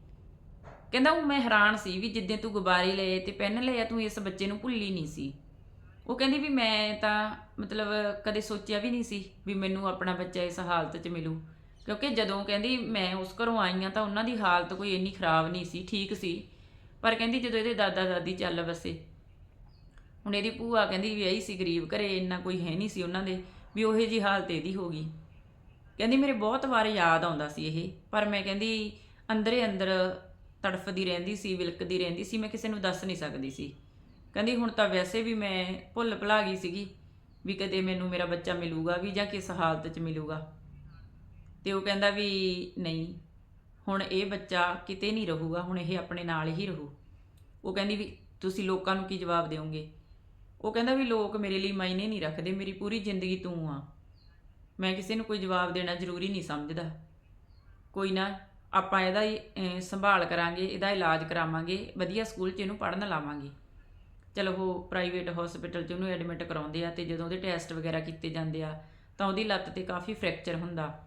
S1: ਕਹਿੰਦਾ ਉਹ ਮੈਂ ਹੈਰਾਨ ਸੀ ਵੀ ਜਿੱਦਾਂ ਤੂੰ ਗੁਬਾਰੇ ਲਏ ਤੇ ਪੈਨ ਲਏ ਆ, ਤੂੰ ਇਸ ਬੱਚੇ ਨੂੰ ਭੁੱਲੀ ਨਹੀਂ ਸੀ। ਉਹ ਕਹਿੰਦੀ ਵੀ ਮੈਂ ਤਾਂ ਮਤਲਬ ਕਦੇ ਸੋਚਿਆ ਵੀ ਨਹੀਂ ਸੀ ਵੀ ਮੈਨੂੰ ਆਪਣਾ ਬੱਚਾ ਇਸ ਹਾਲਤ 'ਚ ਮਿਲੂ। ਕਿਉਂਕਿ ਜਦੋਂ ਕਹਿੰਦੀ ਮੈਂ ਉਸ ਘਰੋਂ ਆਈ ਆ ਤਾਂ ਉਹਨਾਂ ਦੀ ਹਾਲਤ ਕੋਈ ਇੰਨੀ ਖਰਾਬ ਨਹੀਂ ਸੀ, ਠੀਕ ਸੀ। ਪਰ ਕਹਿੰਦੀ ਜਦੋਂ ਇਹਦੇ ਦਾਦਾ ਦਾਦੀ ਚੱਲ ਵਸੇ, ਹੁਣ ਇਹਦੀ ਭੂਆ ਕਹਿੰਦੀ ਵੀ ਇਹੀ ਸੀ ਗਰੀਬ ਘਰੇ, ਇੰਨਾ ਕੋਈ ਹੈ ਨਹੀਂ ਸੀ ਉਹਨਾਂ ਦੇ, ਵੀ ਉਹੇ ਜੀ ਹਾਲਤ ਇਹਦੀ ਹੋ ਗਈ। ਕਹਿੰਦੀ ਮੇਰੇ ਬਹੁਤ ਵਾਰ ਯਾਦ ਆਉਂਦਾ ਸੀ ਇਹ, ਪਰ ਮੈਂ ਕਹਿੰਦੀ ਅੰਦਰੇ ਅੰਦਰ ਤੜਫਦੀ ਰਹਿੰਦੀ ਸੀ, ਵਿਲਕਦੀ ਰਹਿੰਦੀ ਸੀ, ਮੈਂ ਕਿਸੇ ਨੂੰ ਦੱਸ ਨਹੀਂ ਸਕਦੀ ਸੀ। ਕਹਿੰਦੀ ਹੁਣ ਤਾਂ ਵੈਸੇ ਵੀ ਮੈਂ ਭੁੱਲ ਭੁਲਾ ਗਈ ਸੀਗੀ, ਵੀ ਕਦੇ ਮੈਨੂੰ ਮੇਰਾ ਬੱਚਾ ਮਿਲੂਗਾ ਵੀ ਜਾਂ ਕਿਸ ਹਾਲਤ 'ਚ ਮਿਲੂਗਾ। ਤੇ ਉਹ ਕਹਿੰਦਾ ਵੀ ਨਹੀਂ, ਹੁਣ ਇਹ ਬੱਚਾ ਕਿਤੇ ਨਹੀਂ ਰਹੂਗਾ, ਹੁਣ ਇਹ ਆਪਣੇ ਨਾਲ ਹੀ ਰਹੂ। ਉਹ ਕਹਿੰਦੀ ਵੀ ਤੁਸੀਂ ਲੋਕਾਂ ਨੂੰ ਕੀ ਜਵਾਬ ਦਿਓਗੇ? ਉਹ ਕਹਿੰਦਾ ਵੀ ਲੋਕ ਮੇਰੇ ਲਈ ਮਾਇਨੇ ਨਹੀਂ ਰੱਖਦੇ, ਮੇਰੀ ਪੂਰੀ ਜ਼ਿੰਦਗੀ ਤੂੰ ਆ। ਮੈਂ ਕਿਸੇ ਨੂੰ ਕੋਈ ਜਵਾਬ ਦੇਣਾ ਜ਼ਰੂਰੀ ਨਹੀਂ ਸਮਝਦਾ। ਕੋਈ ਨਾ, ਆਪਾਂ ਇਹਦਾ ਹੀ ਸੰਭਾਲ ਕਰਾਂਗੇ, ਇਹਦਾ ਇਲਾਜ ਕਰਾਵਾਂਗੇ, ਵਧੀਆ ਸਕੂਲ 'ਚ ਇਹਨੂੰ ਪੜ੍ਹਨ ਲਾਵਾਂਗੇ। ਚਲੋ ਉਹ ਪ੍ਰਾਈਵੇਟ ਹਸਪੀਟਲ 'ਚ ਉਹਨੂੰ ਐਡਮਿਟ ਕਰਾਉਂਦੇ ਆ ਤੇ ਜਦੋਂ ਉਹਦੇ ਟੈਸਟ ਵਗੈਰਾ ਕੀਤੇ ਜਾਂਦੇ ਆ, ਤਾਂ ਉਹਦੀ ਲੱਤ ਤੇ ਕਾਫੀ ਫ੍ਰੈਕਚਰ ਹੁੰਦਾ।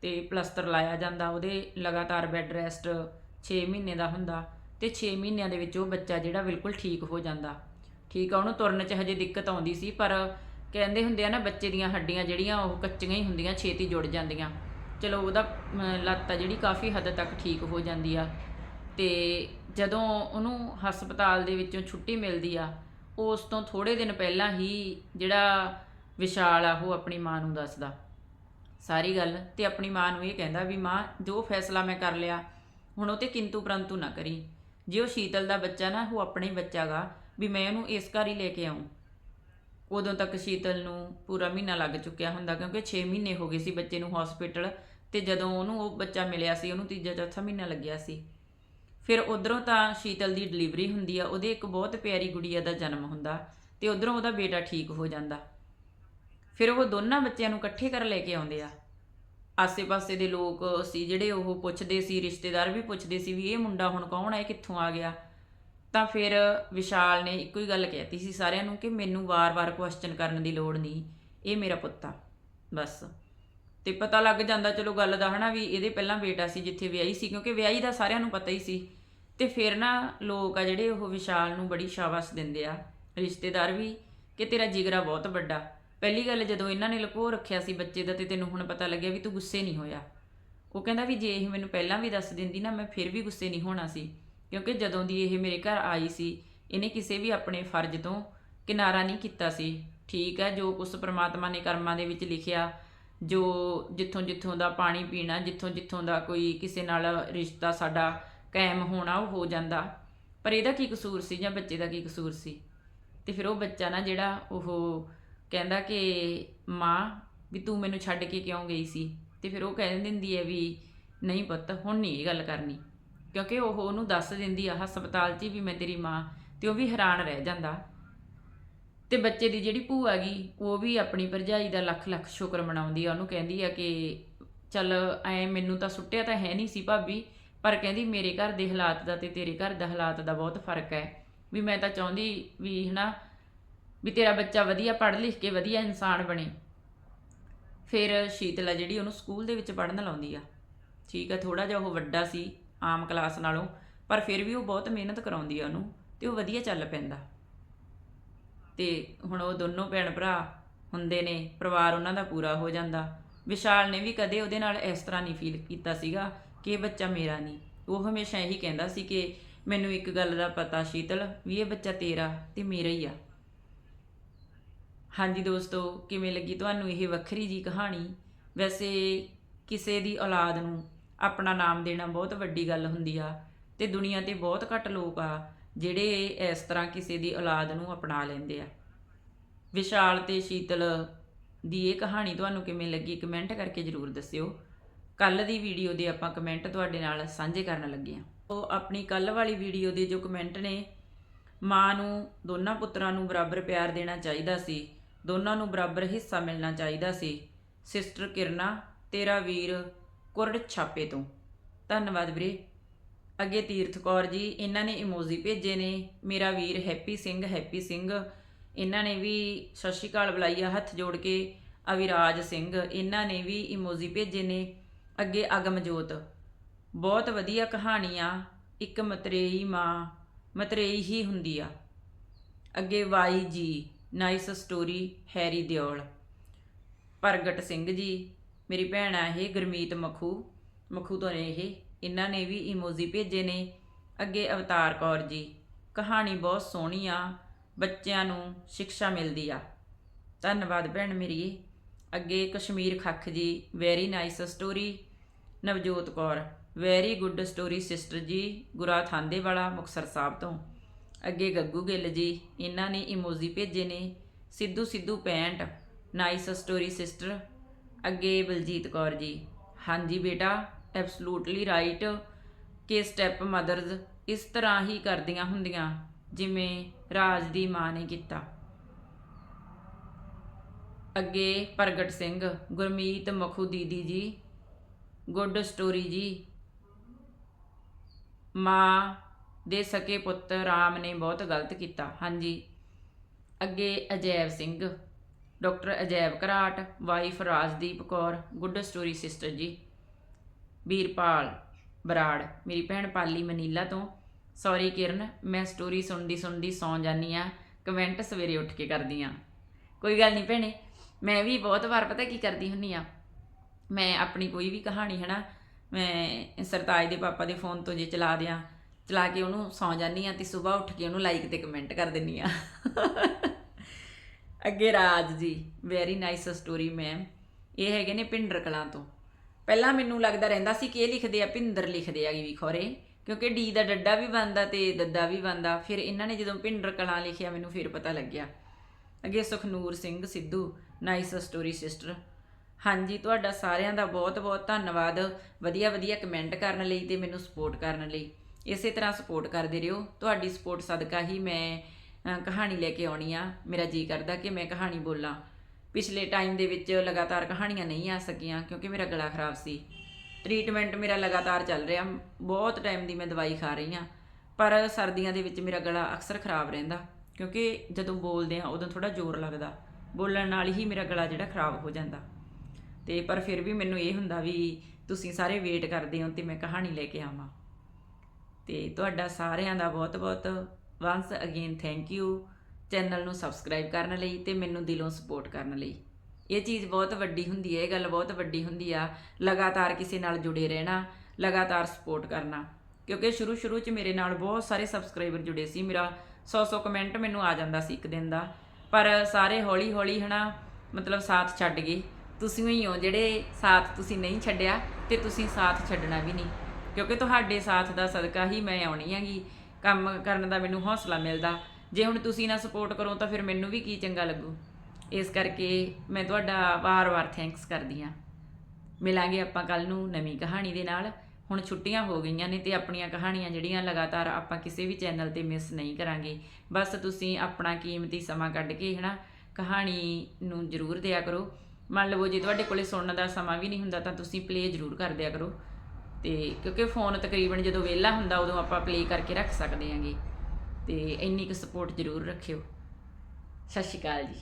S1: ਤੇ ਪਲਸਟਰ ਲਾਇਆ ਜਾਂਦਾ, ਉਹਦੇ ਲਗਾਤਾਰ ਬੈੱਡ ਰੈਸਟ 6 ਮਹੀਨੇ ਦਾ ਹੁੰਦਾ ਤੇ 6 ਮਹੀਨਿਆਂ ਦੇ ਵਿੱਚ ਉਹ ਬੱਚਾ ਜਿਹੜਾ ਬਿਲਕੁਲ ਠੀਕ ਹੋ ਜਾਂਦਾ। ਠੀਕ ਆ, ਉਹਨੂੰ ਤੁਰਨ 'ਚ ਹਜੇ ਦਿੱਕਤ ਆਉਂਦੀ ਸੀ, ਪਰ ਕਹਿੰਦੇ ਹੁੰਦੇ ਆ ਨਾ, ਬੱਚੇ ਦੀਆਂ ਹੱਡੀਆਂ ਜਿਹੜੀਆਂ ਉਹ ਕੱਚੀਆਂ ਹੀ ਹੁੰਦੀਆਂ, ਛੇਤੀ ਜੁੜ ਜਾਂਦੀਆਂ। ਚਲੋ, ਉਹਦਾ ਲੱਤ ਆ ਜਿਹੜੀ ਕਾਫੀ ਹੱਦ ਤੱਕ ਠੀਕ ਹੋ ਜਾਂਦੀ ਆ। ਤੇ ਜਦੋਂ ਉਹਨੂੰ ਹਸਪਤਾਲ ਦੇ ਵਿੱਚੋਂ ਛੁੱਟੀ ਮਿਲਦੀ ਆ, ਉਸ ਤੋਂ ਥੋੜੇ ਦਿਨ ਪਹਿਲਾਂ ਹੀ ਜਿਹੜਾ ਵਿਸ਼ਾਲ ਆ, ਉਹ ਆਪਣੀ ਮਾਂ ਨੂੰ ਦੱਸਦਾ। ਸਾਰੀ ਗੱਲ ਤੇ ਆਪਣੀ ਮਾਂ ਨੂੰ ਇਹ ਕਹਿੰਦਾ ਵੀ ਮਾਂ, ਜੋ ਫੈਸਲਾ ਮੈਂ ਕਰ ਲਿਆ, ਹੁਣ ਉਹ ਤੇ ਕਿੰਤੂ ਪਰੰਤੂ ਨਾ ਕਰੀ। ਜੇ ਉਹ ਸ਼ੀਤਲ ਦਾ ਬੱਚਾ ਨਾ, ਉਹ ਆਪਣੇ ਹੀ ਬੱਚਾਗਾ ਵੀ ਮੈਂ ਉਹਨੂੰ ਇਸ ਘਰ ਹੀ ਲੈ ਕੇ ਆਉਂ ਉਦੋਂ ਤੱਕ ਸ਼ੀਤਲ ਨੂੰ ਪੂਰਾ ਮਹੀਨਾ ਲੱਗ ਚੁੱਕਿਆ ਹੁੰਦਾ, ਕਿਉਂਕਿ 6 ਮਹੀਨੇ ਹੋ ਗਏ ਸੀ ਬੱਚੇ ਨੂੰ ਹਸਪੀਟਲ ਤੇ ਜਦੋਂ ਉਹਨੂੰ ਉਹ ਬੱਚਾ ਮਿਲਿਆ ਸੀ, ਉਹਨੂੰ ਤੀਜਾ ਚੌਥਾ ਮਹੀਨਾ ਲੱਗਿਆ ਸੀ। ਫਿਰ ਉਧਰੋਂ ਤਾਂ ਸ਼ੀਤਲ ਦੀ ਡਿਲੀਵਰੀ ਹੁੰਦੀ ਆ, ਉਹਦੇ ਇੱਕ ਬਹੁਤ ਪਿਆਰੀ ਗੁੜੀਆ ਦਾ ਜਨਮ ਹੁੰਦਾ ਤੇ ਉਧਰੋਂ ਉਹਦਾ ਬੇਟਾ ਠੀਕ ਹੋ ਜਾਂਦਾ। ਫਿਰ ਉਹ ਦੋਨਾਂ ਬੱਚਿਆਂ ਨੂੰ ਇਕੱਠੇ ਕਰ ਲੈ ਕੇ ਆਉਂਦੇ ਆ। ਆਸੇ-ਪਾਸੇ ਦੇ ਲੋਕ ਸੀ ਜਿਹੜੇ ਉਹ ਪੁੱਛਦੇ ਸੀ, ਰਿਸ਼ਤੇਦਾਰ ਵੀ ਪੁੱਛਦੇ ਸੀ ਵੀ ਇਹ ਮੁੰਡਾ ਹੁਣ ਕੌਣ ਹੈ ਕਿੱਥੋਂ ਆ ਗਿਆ? ਤਾਂ ਫਿਰ ਵਿਸ਼ਾਲ ਨੇ ਇੱਕੋ ਹੀ ਗੱਲ ਕਹਿਤੀ ਸੀ ਸਾਰਿਆਂ ਨੂੰ ਕਿ ਮੈਨੂੰ ਵਾਰ-ਵਾਰ ਕੁਐਸਚਨ ਕਰਨ ਦੀ ਲੋੜ ਨਹੀਂ, ਇਹ ਮੇਰਾ ਪੁੱਤ ਆ, ਬਸ। ਤੇ ਪਤਾ ਲੱਗ ਜਾਂਦਾ, ਚਲੋ ਗੱਲ ਦਾ ਹਨਾ ਵੀ ਇਹਦੇ ਪਹਿਲਾਂ ਬੇਟਾ ਸੀ ਜਿੱਥੇ ਵਿਆਹੀ ਸੀ, ਕਿਉਂਕਿ ਵਿਆਹੀ ਦਾ ਸਾਰਿਆਂ ਨੂੰ ਪਤਾ ਹੀ ਸੀ। ਤੇ ਫਿਰ ਨਾ ਲੋਕ ਆ ਜਿਹੜੇ ਉਹ ਵਿਸ਼ਾਲ ਨੂੰ ਬੜੀ ਸ਼ਾਬਾਸ਼ ਦਿੰਦੇ ਆ। ਰਿਸ਼ਤੇਦਾਰ ਵੀ ਕਿ ਤੇਰਾ ਜਿਗਰਾ ਬਹੁਤ ਵੱਡਾ। ਪਹਿਲੀ ਗੱਲ ਜਦੋਂ ਇਹਨਾਂ ਨੇ ਲੁਕੋ ਰੱਖਿਆ ਸੀ ਬੱਚੇ ਦਾ ਤੇ ਤੈਨੂੰ ਹੁਣ ਪਤਾ ਲੱਗਿਆ ਵੀ ਤੂੰ ਗੁੱਸੇ ਨਹੀਂ ਹੋਇਆ। ਉਹ ਕਹਿੰਦਾ ਵੀ ਜੇ ਇਹ ਮੈਨੂੰ ਪਹਿਲਾਂ ਵੀ ਦੱਸ ਦਿੰਦੀ ਨਾ, ਮੈਂ ਫਿਰ ਵੀ ਗੁੱਸੇ ਨਹੀਂ ਹੋਣਾ ਸੀ। ਕਿਉਂਕਿ ਜਦੋਂ ਦੀ ਇਹ ਮੇਰੇ ਘਰ ਆਈ ਸੀ, ਇਹਨੇ ਕਿਸੇ ਵੀ ਆਪਣੇ ਫਰਜ਼ ਤੋਂ ਕਿਨਾਰਾ ਨਹੀਂ ਕੀਤਾ ਸੀ। ਠੀਕ ਹੈ, ਜੋ ਕੁਛ ਪ੍ਰਮਾਤਮਾ ਨੇ ਕਰਮਾਂ ਦੇ ਵਿੱਚ ਲਿਖਿਆ, ਜੋ ਜਿੱਥੋਂ ਜਿੱਥੋਂ ਦਾ ਪਾਣੀ ਪੀਣਾ, ਜਿੱਥੋਂ ਜਿੱਥੋਂ ਦਾ ਕੋਈ ਕਿਸੇ ਨਾਲ ਰਿਸ਼ਤਾ ਸਾਡਾ ਕਾਇਮ ਹੋਣਾ, ਉਹ ਹੋ ਜਾਂਦਾ। ਪਰ ਇਹਦਾ ਕੀ ਕਸੂਰ ਸੀ ਜਾਂ ਬੱਚੇ ਦਾ ਕੀ ਕਸੂਰ ਸੀ? ਤੇ ਫਿਰ ਉਹ ਬੱਚਾ ਨਾ ਜਿਹੜਾ, ਉਹ ਕਹਿੰਦਾ ਕਿ ਮਾਂ ਵੀ ਤੂੰ ਮੈਨੂੰ ਛੱਡ ਕੇ ਕਿਉਂ ਗਈ ਸੀ? ਤੇ ਫਿਰ ਉਹ ਕਹਿ ਦਿੰਦੀ ਹੈ ਵੀ ਨਹੀਂ ਪੁੱਤ, ਹੁਣ ਨਹੀਂ ਇਹ ਗੱਲ ਕਰਨੀ। ਕਿਉਂਕਿ ਉਹ ਉਹਨੂੰ ਦੱਸ ਦਿੰਦੀ ਆ, ਹਸਪਤਾਲ 'ਚ ਹੀ ਵੀ ਮੈਂ ਤੇਰੀ ਮਾਂ, ਤੇ ਉਹ ਵੀ ਹੈਰਾਨ ਰਹਿ ਜਾਂਦਾ। ਤੇ ਬੱਚੇ ਦੀ ਜਿਹੜੀ ਭੂਆ ਗਈ ਉਹ ਵੀ ਆਪਣੀ ਭਰਜਾਈ ਦਾ ਲੱਖ ਲੱਖ ਸ਼ੁਕਰ ਮਨਾਉਂਦੀ ਆ। ਉਹਨੂੰ ਕਹਿੰਦੀ ਆ ਕਿ ਚੱਲ ਐ ਮੈਨੂੰ ਤਾਂ ਸੁੱਟਿਆ ਤਾਂ ਹੈ ਨਹੀਂ ਸੀ ਭਾਬੀ, ਪਰ ਕਹਿੰਦੀ ਮੇਰੇ ਘਰ ਦੇ ਹਾਲਾਤ ਦਾ ਤੇ ਤੇਰੇ ਘਰ ਦਾ ਹਾਲਾਤ ਦਾ ਬਹੁਤ ਫ਼ਰਕ ਹੈ। ਵੀ ਮੈਂ ਤਾਂ ਚਾਹੁੰਦੀ ਵੀ ਹਨਾ ਵੀ ਤੇਰਾ ਬੱਚਾ ਵਧੀਆ ਪੜ੍ਹ ਲਿਖ ਕੇ ਵਧੀਆ ਇਨਸਾਨ ਬਣੇ। ਫਿਰ ਸ਼ੀਤਲਾ ਜਿਹੜੀ ਉਹਨੂੰ ਸਕੂਲ ਦੇ ਵਿੱਚ ਪੜ੍ਹਨ ਲਾਉਂਦੀ ਆ। ਠੀਕ ਆ ਥੋੜਾ ਜਿਹਾ ਉਹ ਵੱਡਾ ਸੀ, ਆਮ ਕਲਾਸ ਨਾਲੋਂ, ਪਰ ਫਿਰ ਵੀ ਉਹ ਬਹੁਤ ਮਿਹਨਤ ਕਰਾਉਂਦੀ ਆ ਉਹਨੂੰ ਤੇ ਉਹ ਵਧੀਆ ਚੱਲ ਪੈਂਦਾ। ਤੇ ਹੁਣ ਉਹ ਦੋਨੋਂ ਭੈਣ ਭਰਾ ਹੁੰਦੇ ਨੇ, ਪਰਿਵਾਰ ਉਹਨਾਂ ਦਾ ਪੂਰਾ ਹੋ ਜਾਂਦਾ। ਵਿਸ਼ਾਲ ਨੇ ਵੀ ਕਦੇ ਉਹਦੇ ਨਾਲ ਇਸ ਤਰ੍ਹਾਂ ਨਹੀਂ ਫੀਲ ਕੀਤਾ ਸੀਗਾ ਕਿ ਇਹ ਬੱਚਾ ਮੇਰਾ ਨਹੀਂ। ਉਹ ਹਮੇਸ਼ਾ ਇਹੀ ਕਹਿੰਦਾ ਸੀ ਕਿ ਮੈਨੂੰ ਇੱਕ ਗੱਲ ਦਾ ਪਤਾ ਸ਼ੀਤਲ ਵੀ ਇਹ ਬੱਚਾ ਤੇਰਾ ਤੇ ਮੇਰਾ ਹੀ ਆ। ਹਾਂਜੀ ਦੋਸਤੋ, ਕਿਵੇਂ ਲੱਗੀ ਤੁਹਾਨੂੰ ਇਹ ਵੱਖਰੀ ਜੀ ਕਹਾਣੀ? ਵੈਸੇ ਕਿਸੇ ਦੀ ਔਲਾਦ ਨੂੰ ਆਪਣਾ ਨਾਮ ਦੇਣਾ ਬਹੁਤ ਵੱਡੀ ਗੱਲ ਹੁੰਦੀ ਆ ਤੇ ਦੁਨੀਆ ਤੇ ਬਹੁਤ ਘੱਟ ਲੋਕ ਆ ਜਿਹੜੇ ਇਸ ਤਰ੍ਹਾਂ ਕਿਸੇ ਦੀ ਔਲਾਦ ਨੂੰ ਅਪਣਾ ਲੈਂਦੇ ਆ। ਵਿਸ਼ਾਲ ਤੇ ਸ਼ੀਤਲ ਦੀ ਇਹ ਕਹਾਣੀ ਤੁਹਾਨੂੰ ਕਿਵੇਂ ਲੱਗੀ ਕਮੈਂਟ ਕਰਕੇ ਜਰੂਰ ਦੱਸਿਓ। ਕੱਲ ਦੀ ਵੀਡੀਓ ਦੇ ਆਪਾਂ ਕਮੈਂਟ ਤੁਹਾਡੇ ਨਾਲ ਸਾਂਝੇ ਕਰਨ ਲੱਗੇ ਆ। ਉਹ ਆਪਣੀ ਕੱਲ ਵਾਲੀ ਵੀਡੀਓ ਦੇ ਜੋ ਕਮੈਂਟ ਨੇ, ਮਾਂ ਨੂੰ, ਦੋਨਾਂ ਪੁੱਤਰਾਂ ਨੂੰ ਬਰਾਬਰ ਪਿਆਰ ਦੇਣਾ ਚਾਹੀਦਾ ਸੀ। ਦੋਨਾਂ ਨੂੰ ਬਰਾਬਰ ਹਿੱਸਾ ਮਿਲਣਾ ਚਾਹੀਦਾ ਸੀ। ਸਿਸਟਰ ਕਿਰਨਾ, ਤੇਰਾ ਵੀਰ ਕੁਰੜ ਛਾਪੇ ਤੋਂ। ਧੰਨਵਾਦ ਵੀਰੇ। ਅੱਗੇ ਤੀਰਥ ਕੌਰ ਜੀ, ਇਹਨਾਂ ਨੇ ਇਮੋਜੀ ਭੇਜੇ ਨੇ। ਮੇਰਾ ਵੀਰ ਹੈਪੀ ਸਿੰਘ ਹੈਪੀ ਸਿੰਘ। ਇਹਨਾਂ ਨੇ ਵੀ ਸਤਿ ਸ਼੍ਰੀ ਅਕਾਲ ਬੁਲਾਈ ਆ ਹੱਥ ਜੋੜ ਕੇ। ਅਵਿਰਾਜ ਸਿੰਘ, ਇਹਨਾਂ ਨੇ ਵੀ ਇਮੋਜੀ ਭੇਜੇ ਨੇ। ਅੱਗੇ ਅਗਮਜੋਤ। ਬਹੁਤ ਵਧੀਆ ਕਹਾਣੀ ਆ ਇੱਕ ਮਤਰੇਈ ਮਾਂ, ਮਤਰੇਈ ਹੀ ਹੁੰਦੀ ਆ। ਅੱਗੇ ਵਾਈ ਜੀ। Nice story, Harry Deol. ਪ੍ਰਗਟ ਸਿੰਘ ਜੀ, ਮੇਰੀ ਭੈਣ ਆ ਇਹ ਗੁਰਮੀਤ ਮਖੂ। ਮਖੂ ਤੋਂ ਨੇ ਇਹ, ਇਹਨਾਂ ਨੇ ਵੀ ਇਮੋਜੀ ਭੇਜੇ ਨੇ। ਅੱਗੇ ਅਵਤਾਰ ਕੌਰ ਜੀ, ਕਹਾਣੀ ਬਹੁਤ ਸੋਹਣੀ ਆ, ਬੱਚਿਆਂ ਨੂੰ ਸਿੱਖਿਆ ਮਿਲਦੀ ਆ। ਧੰਨਵਾਦ ਭੈਣ ਮੇਰੀ ਅੱਗੇ Kashmir Khakh ji very nice story Navjot Kaur very good story sister ji ਗੁਰਾ ਥਾਂਦੇ ਵਾਲਾ ਮੁਕਸਰ ਸਾਹਿਬ ਤੋਂ। ਅੱਗੇ ਗੱਗੂ ਗਿੱਲ ਜੀ, ਇਹਨਾਂ ਨੇ ਇਮੋਜੀ ਭੇਜੇ ਨੇ। Sidhu Sidhu paint nice story sister. ਅੱਗੇ ਬਲਜੀਤ ਕੌਰ ਜੀ, ਹਾਂਜੀ ਬੇਟਾ ਐਬਸਲੂਟਲੀ ਰਾਈਟ ਕਿ ਸਟੈਪ ਮਦਰਜ਼ ਇਸ ਤਰ੍ਹਾਂ ਹੀ ਕਰਦੀਆਂ ਹੁੰਦੀਆਂ, ਜਿਵੇਂ ਰਾਜ ਦੀ ਮਾਂ ਨੇ ਕੀਤਾ। ਅੱਗੇ ਪ੍ਰਗਟ ਸਿੰਘ, ਗੁਰਮੀਤ ਮਖੂ ਦੀਦੀ ਜੀ, ਗੁੱਡ ਸਟੋਰੀ ਜੀ। ਮਾਂ ਦੇ ਸਕੇ ਪੁੱਤ, ਰਾਮ ਨੇ ਬਹੁਤ ਗਲਤ ਕੀਤਾ। ਹਾਂਜੀ। ਅੱਗੇ Ajaib Singh, doctor Ajaib Gharat, wife Rajdeep Kaur, good story sister ji, Veerpal Brar. ਮੇਰੀ ਭੈਣ ਪਾਲੀ ਮਨੀਲਾ ਤੋਂ ਸੌਰੀ ਕਿਰਨ, ਮੈਂ ਸਟੋਰੀ ਸੁਣਦੀ ਸੁਣਦੀ ਸੌਂ ਜਾਨੀ ਆ, ਕਮੈਂਟ ਸਵੇਰੇ ਉੱਠ ਕੇ ਕਰਦੀ ਆ। ਕੋਈ ਗੱਲ ਨਹੀਂ ਭੈਣੇ, ਮੈਂ ਵੀ ਬਹੁਤ ਵਾਰ ਪਤਾ ਕੀ ਕਰਦੀ ਹੁੰਨੀ ਆ। ਮੈਂ ਆਪਣੀ ਕੋਈ ਵੀ ਕਹਾਣੀ, ਹਨਾ, ਮੈਂ ਸਰਤਾਜ ਦੇ ਪਾਪਾ ਦੇ ਫੋਨ ਤੋਂ ਜੇ ਚਲਾ ਦਿਆਂ ਚਲਾ ਕੇ ਉਹਨੂੰ ਸੌਂ ਜਾਂਦੀ ਆ ਤੇ ਸਵੇਰ ਉੱਠ ਕੇ ਉਹਨੂੰ ਲਾਈਕ ਤੇ ਕਮੈਂਟ ਕਰ ਦਿੰਨੀ ਆ ਅੱਗੇ Raj ji very nice story ma'am ਇਹ ਹੈਗੇ ਨੇ ਪਿੰਡਰ ਕਲਾਂ ਤੋਂ। ਪਹਿਲਾਂ ਮੈਨੂੰ ਲੱਗਦਾ ਰਹਿੰਦਾ ਸੀ ਕਿ ਇਹ ਲਿਖਦੇ ਆ, ਭਿੰਦਰ ਲਿਖਦੇ ਆ ਵੀ ਖੋਰੇ। ਕਿਉਂਕਿ ਡੀ ਦਾ ਡੱਡਾ ਵੀ ਬੰਦਾ ਤੇ ਦੱਦਾ ਵੀ ਬੰਦਾ ਫਿਰ ਇਹਨਾਂ ਨੇ ਜਦੋਂ ਪਿੰਡਰ ਕਲਾਂ ਲਿਖਿਆ, ਮੈਨੂੰ ਫਿਰ ਪਤਾ ਲੱਗਿਆ। ਅੱਗੇ Sukhnoor Singh Sidhu nice story sister ਹਾਂਜੀ, ਤੁਹਾਡਾ ਸਾਰਿਆਂ ਦਾ ਬਹੁਤ-ਬਹੁਤ ਧੰਨਵਾਦ। ਵਧੀਆ ਵਧੀਆ ਕਮੈਂਟ ਕਰਨ ਲਈ ਤੇ ਮੈਨੂੰ ਸਪੋਰਟ ਕਰਨ ਲਈ। ਇਸੇ ਤਰ੍ਹਾਂ ਸਪੋਰਟ ਕਰਦੇ ਰਹੋ। ਤੁਹਾਡੀ ਸਪੋਰਟ ਸਦਕਾ ਹੀ ਮੈਂ ਕਹਾਣੀ ਲੈ ਕੇ ਆਉਣੀ ਆ। ਮੇਰਾ ਜੀ ਕਰਦਾ ਕਿ ਮੈਂ ਕਹਾਣੀ ਬੋਲਾਂ। ਪਿਛਲੇ ਟਾਈਮ ਦੇ ਵਿੱਚ ਲਗਾਤਾਰ ਕਹਾਣੀਆਂ ਨਹੀਂ ਆ ਸਕੀਆਂ ਕਿਉਂਕਿ ਮੇਰਾ ਗਲਾ ਖਰਾਬ ਸੀ। ਟ੍ਰੀਟਮੈਂਟ ਮੇਰਾ ਲਗਾਤਾਰ ਚੱਲ ਰਿਹਾ। ਬਹੁਤ ਟਾਈਮ ਦੀ ਮੈਂ ਦਵਾਈ ਖਾ ਰਹੀ ਆ। ਪਰ ਸਰਦੀਆਂ ਦੇ ਵਿੱਚ ਮੇਰਾ ਗਲਾ ਅਕਸਰ ਖਰਾਬ ਰਹਿੰਦਾ ਕਿਉਂਕਿ ਜਦੋਂ ਬੋਲਦੇ ਆ ਉਦੋਂ ਥੋੜਾ ਜ਼ੋਰ ਲੱਗਦਾ। ਬੋਲਣ ਨਾਲ ਹੀ ਮੇਰਾ ਗਲਾ ਜਿਹੜਾ ਖਰਾਬ ਹੋ ਜਾਂਦਾ। ਤੇ ਪਰ ਫਿਰ ਵੀ ਮੈਨੂੰ ਇਹ ਹੁੰਦਾ ਵੀ ਤੁਸੀਂ ਸਾਰੇ ਵੇਟ ਕਰਦੇ ਹੋ ਤੇ ਮੈਂ ਕਹਾਣੀ ਲੈ ਕੇ ਆਵਾਂ। ਤੇ ਤੁਹਾਡਾ ਸਾਰਿਆਂ ਦਾ ਬਹੁਤ-ਬਹੁਤ once again thank you channel ਨੂੰ ਸਬਸਕ੍ਰਾਈਬ ਕਰਨ ਲਈ ਤੇ ਮੈਨੂੰ ਦਿਲੋਂ ਸਪੋਰਟ ਕਰਨ ਲਈ। ਇਹ ਚੀਜ਼ ਬਹੁਤ ਵੱਡੀ ਹੁੰਦੀ ਹੈ, ਇਹ ਗੱਲ ਬਹੁਤ ਵੱਡੀ ਹੁੰਦੀ ਆ। ਲਗਾਤਾਰ ਕਿਸੇ ਨਾਲ ਜੁੜੇ ਰਹਿਣਾ, ਲਗਾਤਾਰ ਸਪੋਰਟ ਕਰਨਾ। ਕਿਉਂਕਿ ਸ਼ੁਰੂ ਸ਼ੁਰੂ 'ਚ ਮੇਰੇ ਨਾਲ ਬਹੁਤ ਸਾਰੇ ਸਬਸਕ੍ਰਾਈਬਰ ਜੁੜੇ ਸੀ। ਮੇਰਾ 100-100 ਕਮੈਂਟ ਮੈਨੂੰ ਆ ਜਾਂਦਾ ਸੀ ਇੱਕ ਦਿਨ ਦਾ। ਪਰ ਸਾਰੇ ਹੌਲੀ-ਹੌਲੀ ਹਨਾ, ਮਤਲਬ ਸਾਥ ਛੱਡ ਗਏ। ਤੁਸੀਂ ਹੀ ਹੋ ਜਿਹੜੇ ਸਾਥ ਤੁਸੀਂ ਨਹੀਂ ਛੱਡਿਆ ਤੇ ਤੁਸੀਂ ਸਾਥ ਛੱਡਣਾ ਵੀ ਨਹੀਂ। ਕਿਉਂਕਿ ਤੁਹਾਡੇ ਸਾਥ ਦਾ ਸਦਕਾ ਹੀ ਮੈਂ ਆਉਣੀ ਹੈਗੀ। ਕੰਮ ਕਰਨ ਦਾ ਮੈਨੂੰ ਹੌਸਲਾ ਮਿਲਦਾ। ਜੇ ਹੁਣ ਤੁਸੀਂ ਨਾ ਸਪੋਰਟ ਕਰੋ ਤਾਂ ਫਿਰ ਮੈਨੂੰ ਵੀ ਕੀ ਚੰਗਾ ਲੱਗੂ? ਇਸ ਕਰਕੇ ਮੈਂ ਤੁਹਾਡਾ ਵਾਰ-ਵਾਰ ਥੈਂਕਸ ਕਰਦੀ ਹਾਂ। ਮਿਲਾਂਗੇ ਆਪਾਂ ਕੱਲ ਨੂੰ ਨਵੀਂ ਕਹਾਣੀ ਦੇ ਨਾਲ। ਹੁਣ ਛੁੱਟੀਆਂ ਹੋ ਗਈਆਂ ਨੇ ਤੇ ਆਪਣੀਆਂ ਕਹਾਣੀਆਂ ਜਿਹੜੀਆਂ ਲਗਾਤਾਰ ਆਪਾਂ ਕਿਸੇ ਵੀ ਚੈਨਲ ਤੇ ਮਿਸ ਨਹੀਂ ਕਰਾਂਗੇ। ਬਸ ਤੁਸੀਂ ਆਪਣਾ ਕੀਮਤੀ ਸਮਾਂ ਕੱਢ ਕੇ ਹਨਾ, ਕਹਾਣੀ ਨੂੰ ਜ਼ਰੂਰ ਦਿਆ ਕਰੋ। ਮੰਨ ਲਵੋ ਜੇ ਤੁਹਾਡੇ ਕੋਲੇ ਸੁਣਨ ਦਾ ਸਮਾਂ ਵੀ ਨਹੀਂ ਹੁੰਦਾ ਤਾਂ ਤੁਸੀਂ ਪਲੇ ਜ਼ਰੂਰ ਕਰ ਦਿਆ ਕਰੋ। ਤੇ ਕਿਉਂਕਿ ਫੋਨ ਤਕਰੀਬਨ ਜਦੋਂ ਵਿਹਲਾ ਹੁੰਦਾ, ਉਦੋਂ ਆਪਾਂ ਪਲੇ ਕਰਕੇ ਰੱਖ ਸਕਦੇ ਆਂਗੇ ਤੇ ਇੰਨੀ ਕੁ ਸਪੋਰਟ ਜ਼ਰੂਰ ਰੱਖਿਓ। ਸਤਿ ਸ਼੍ਰੀ ਅਕਾਲ ਜੀ।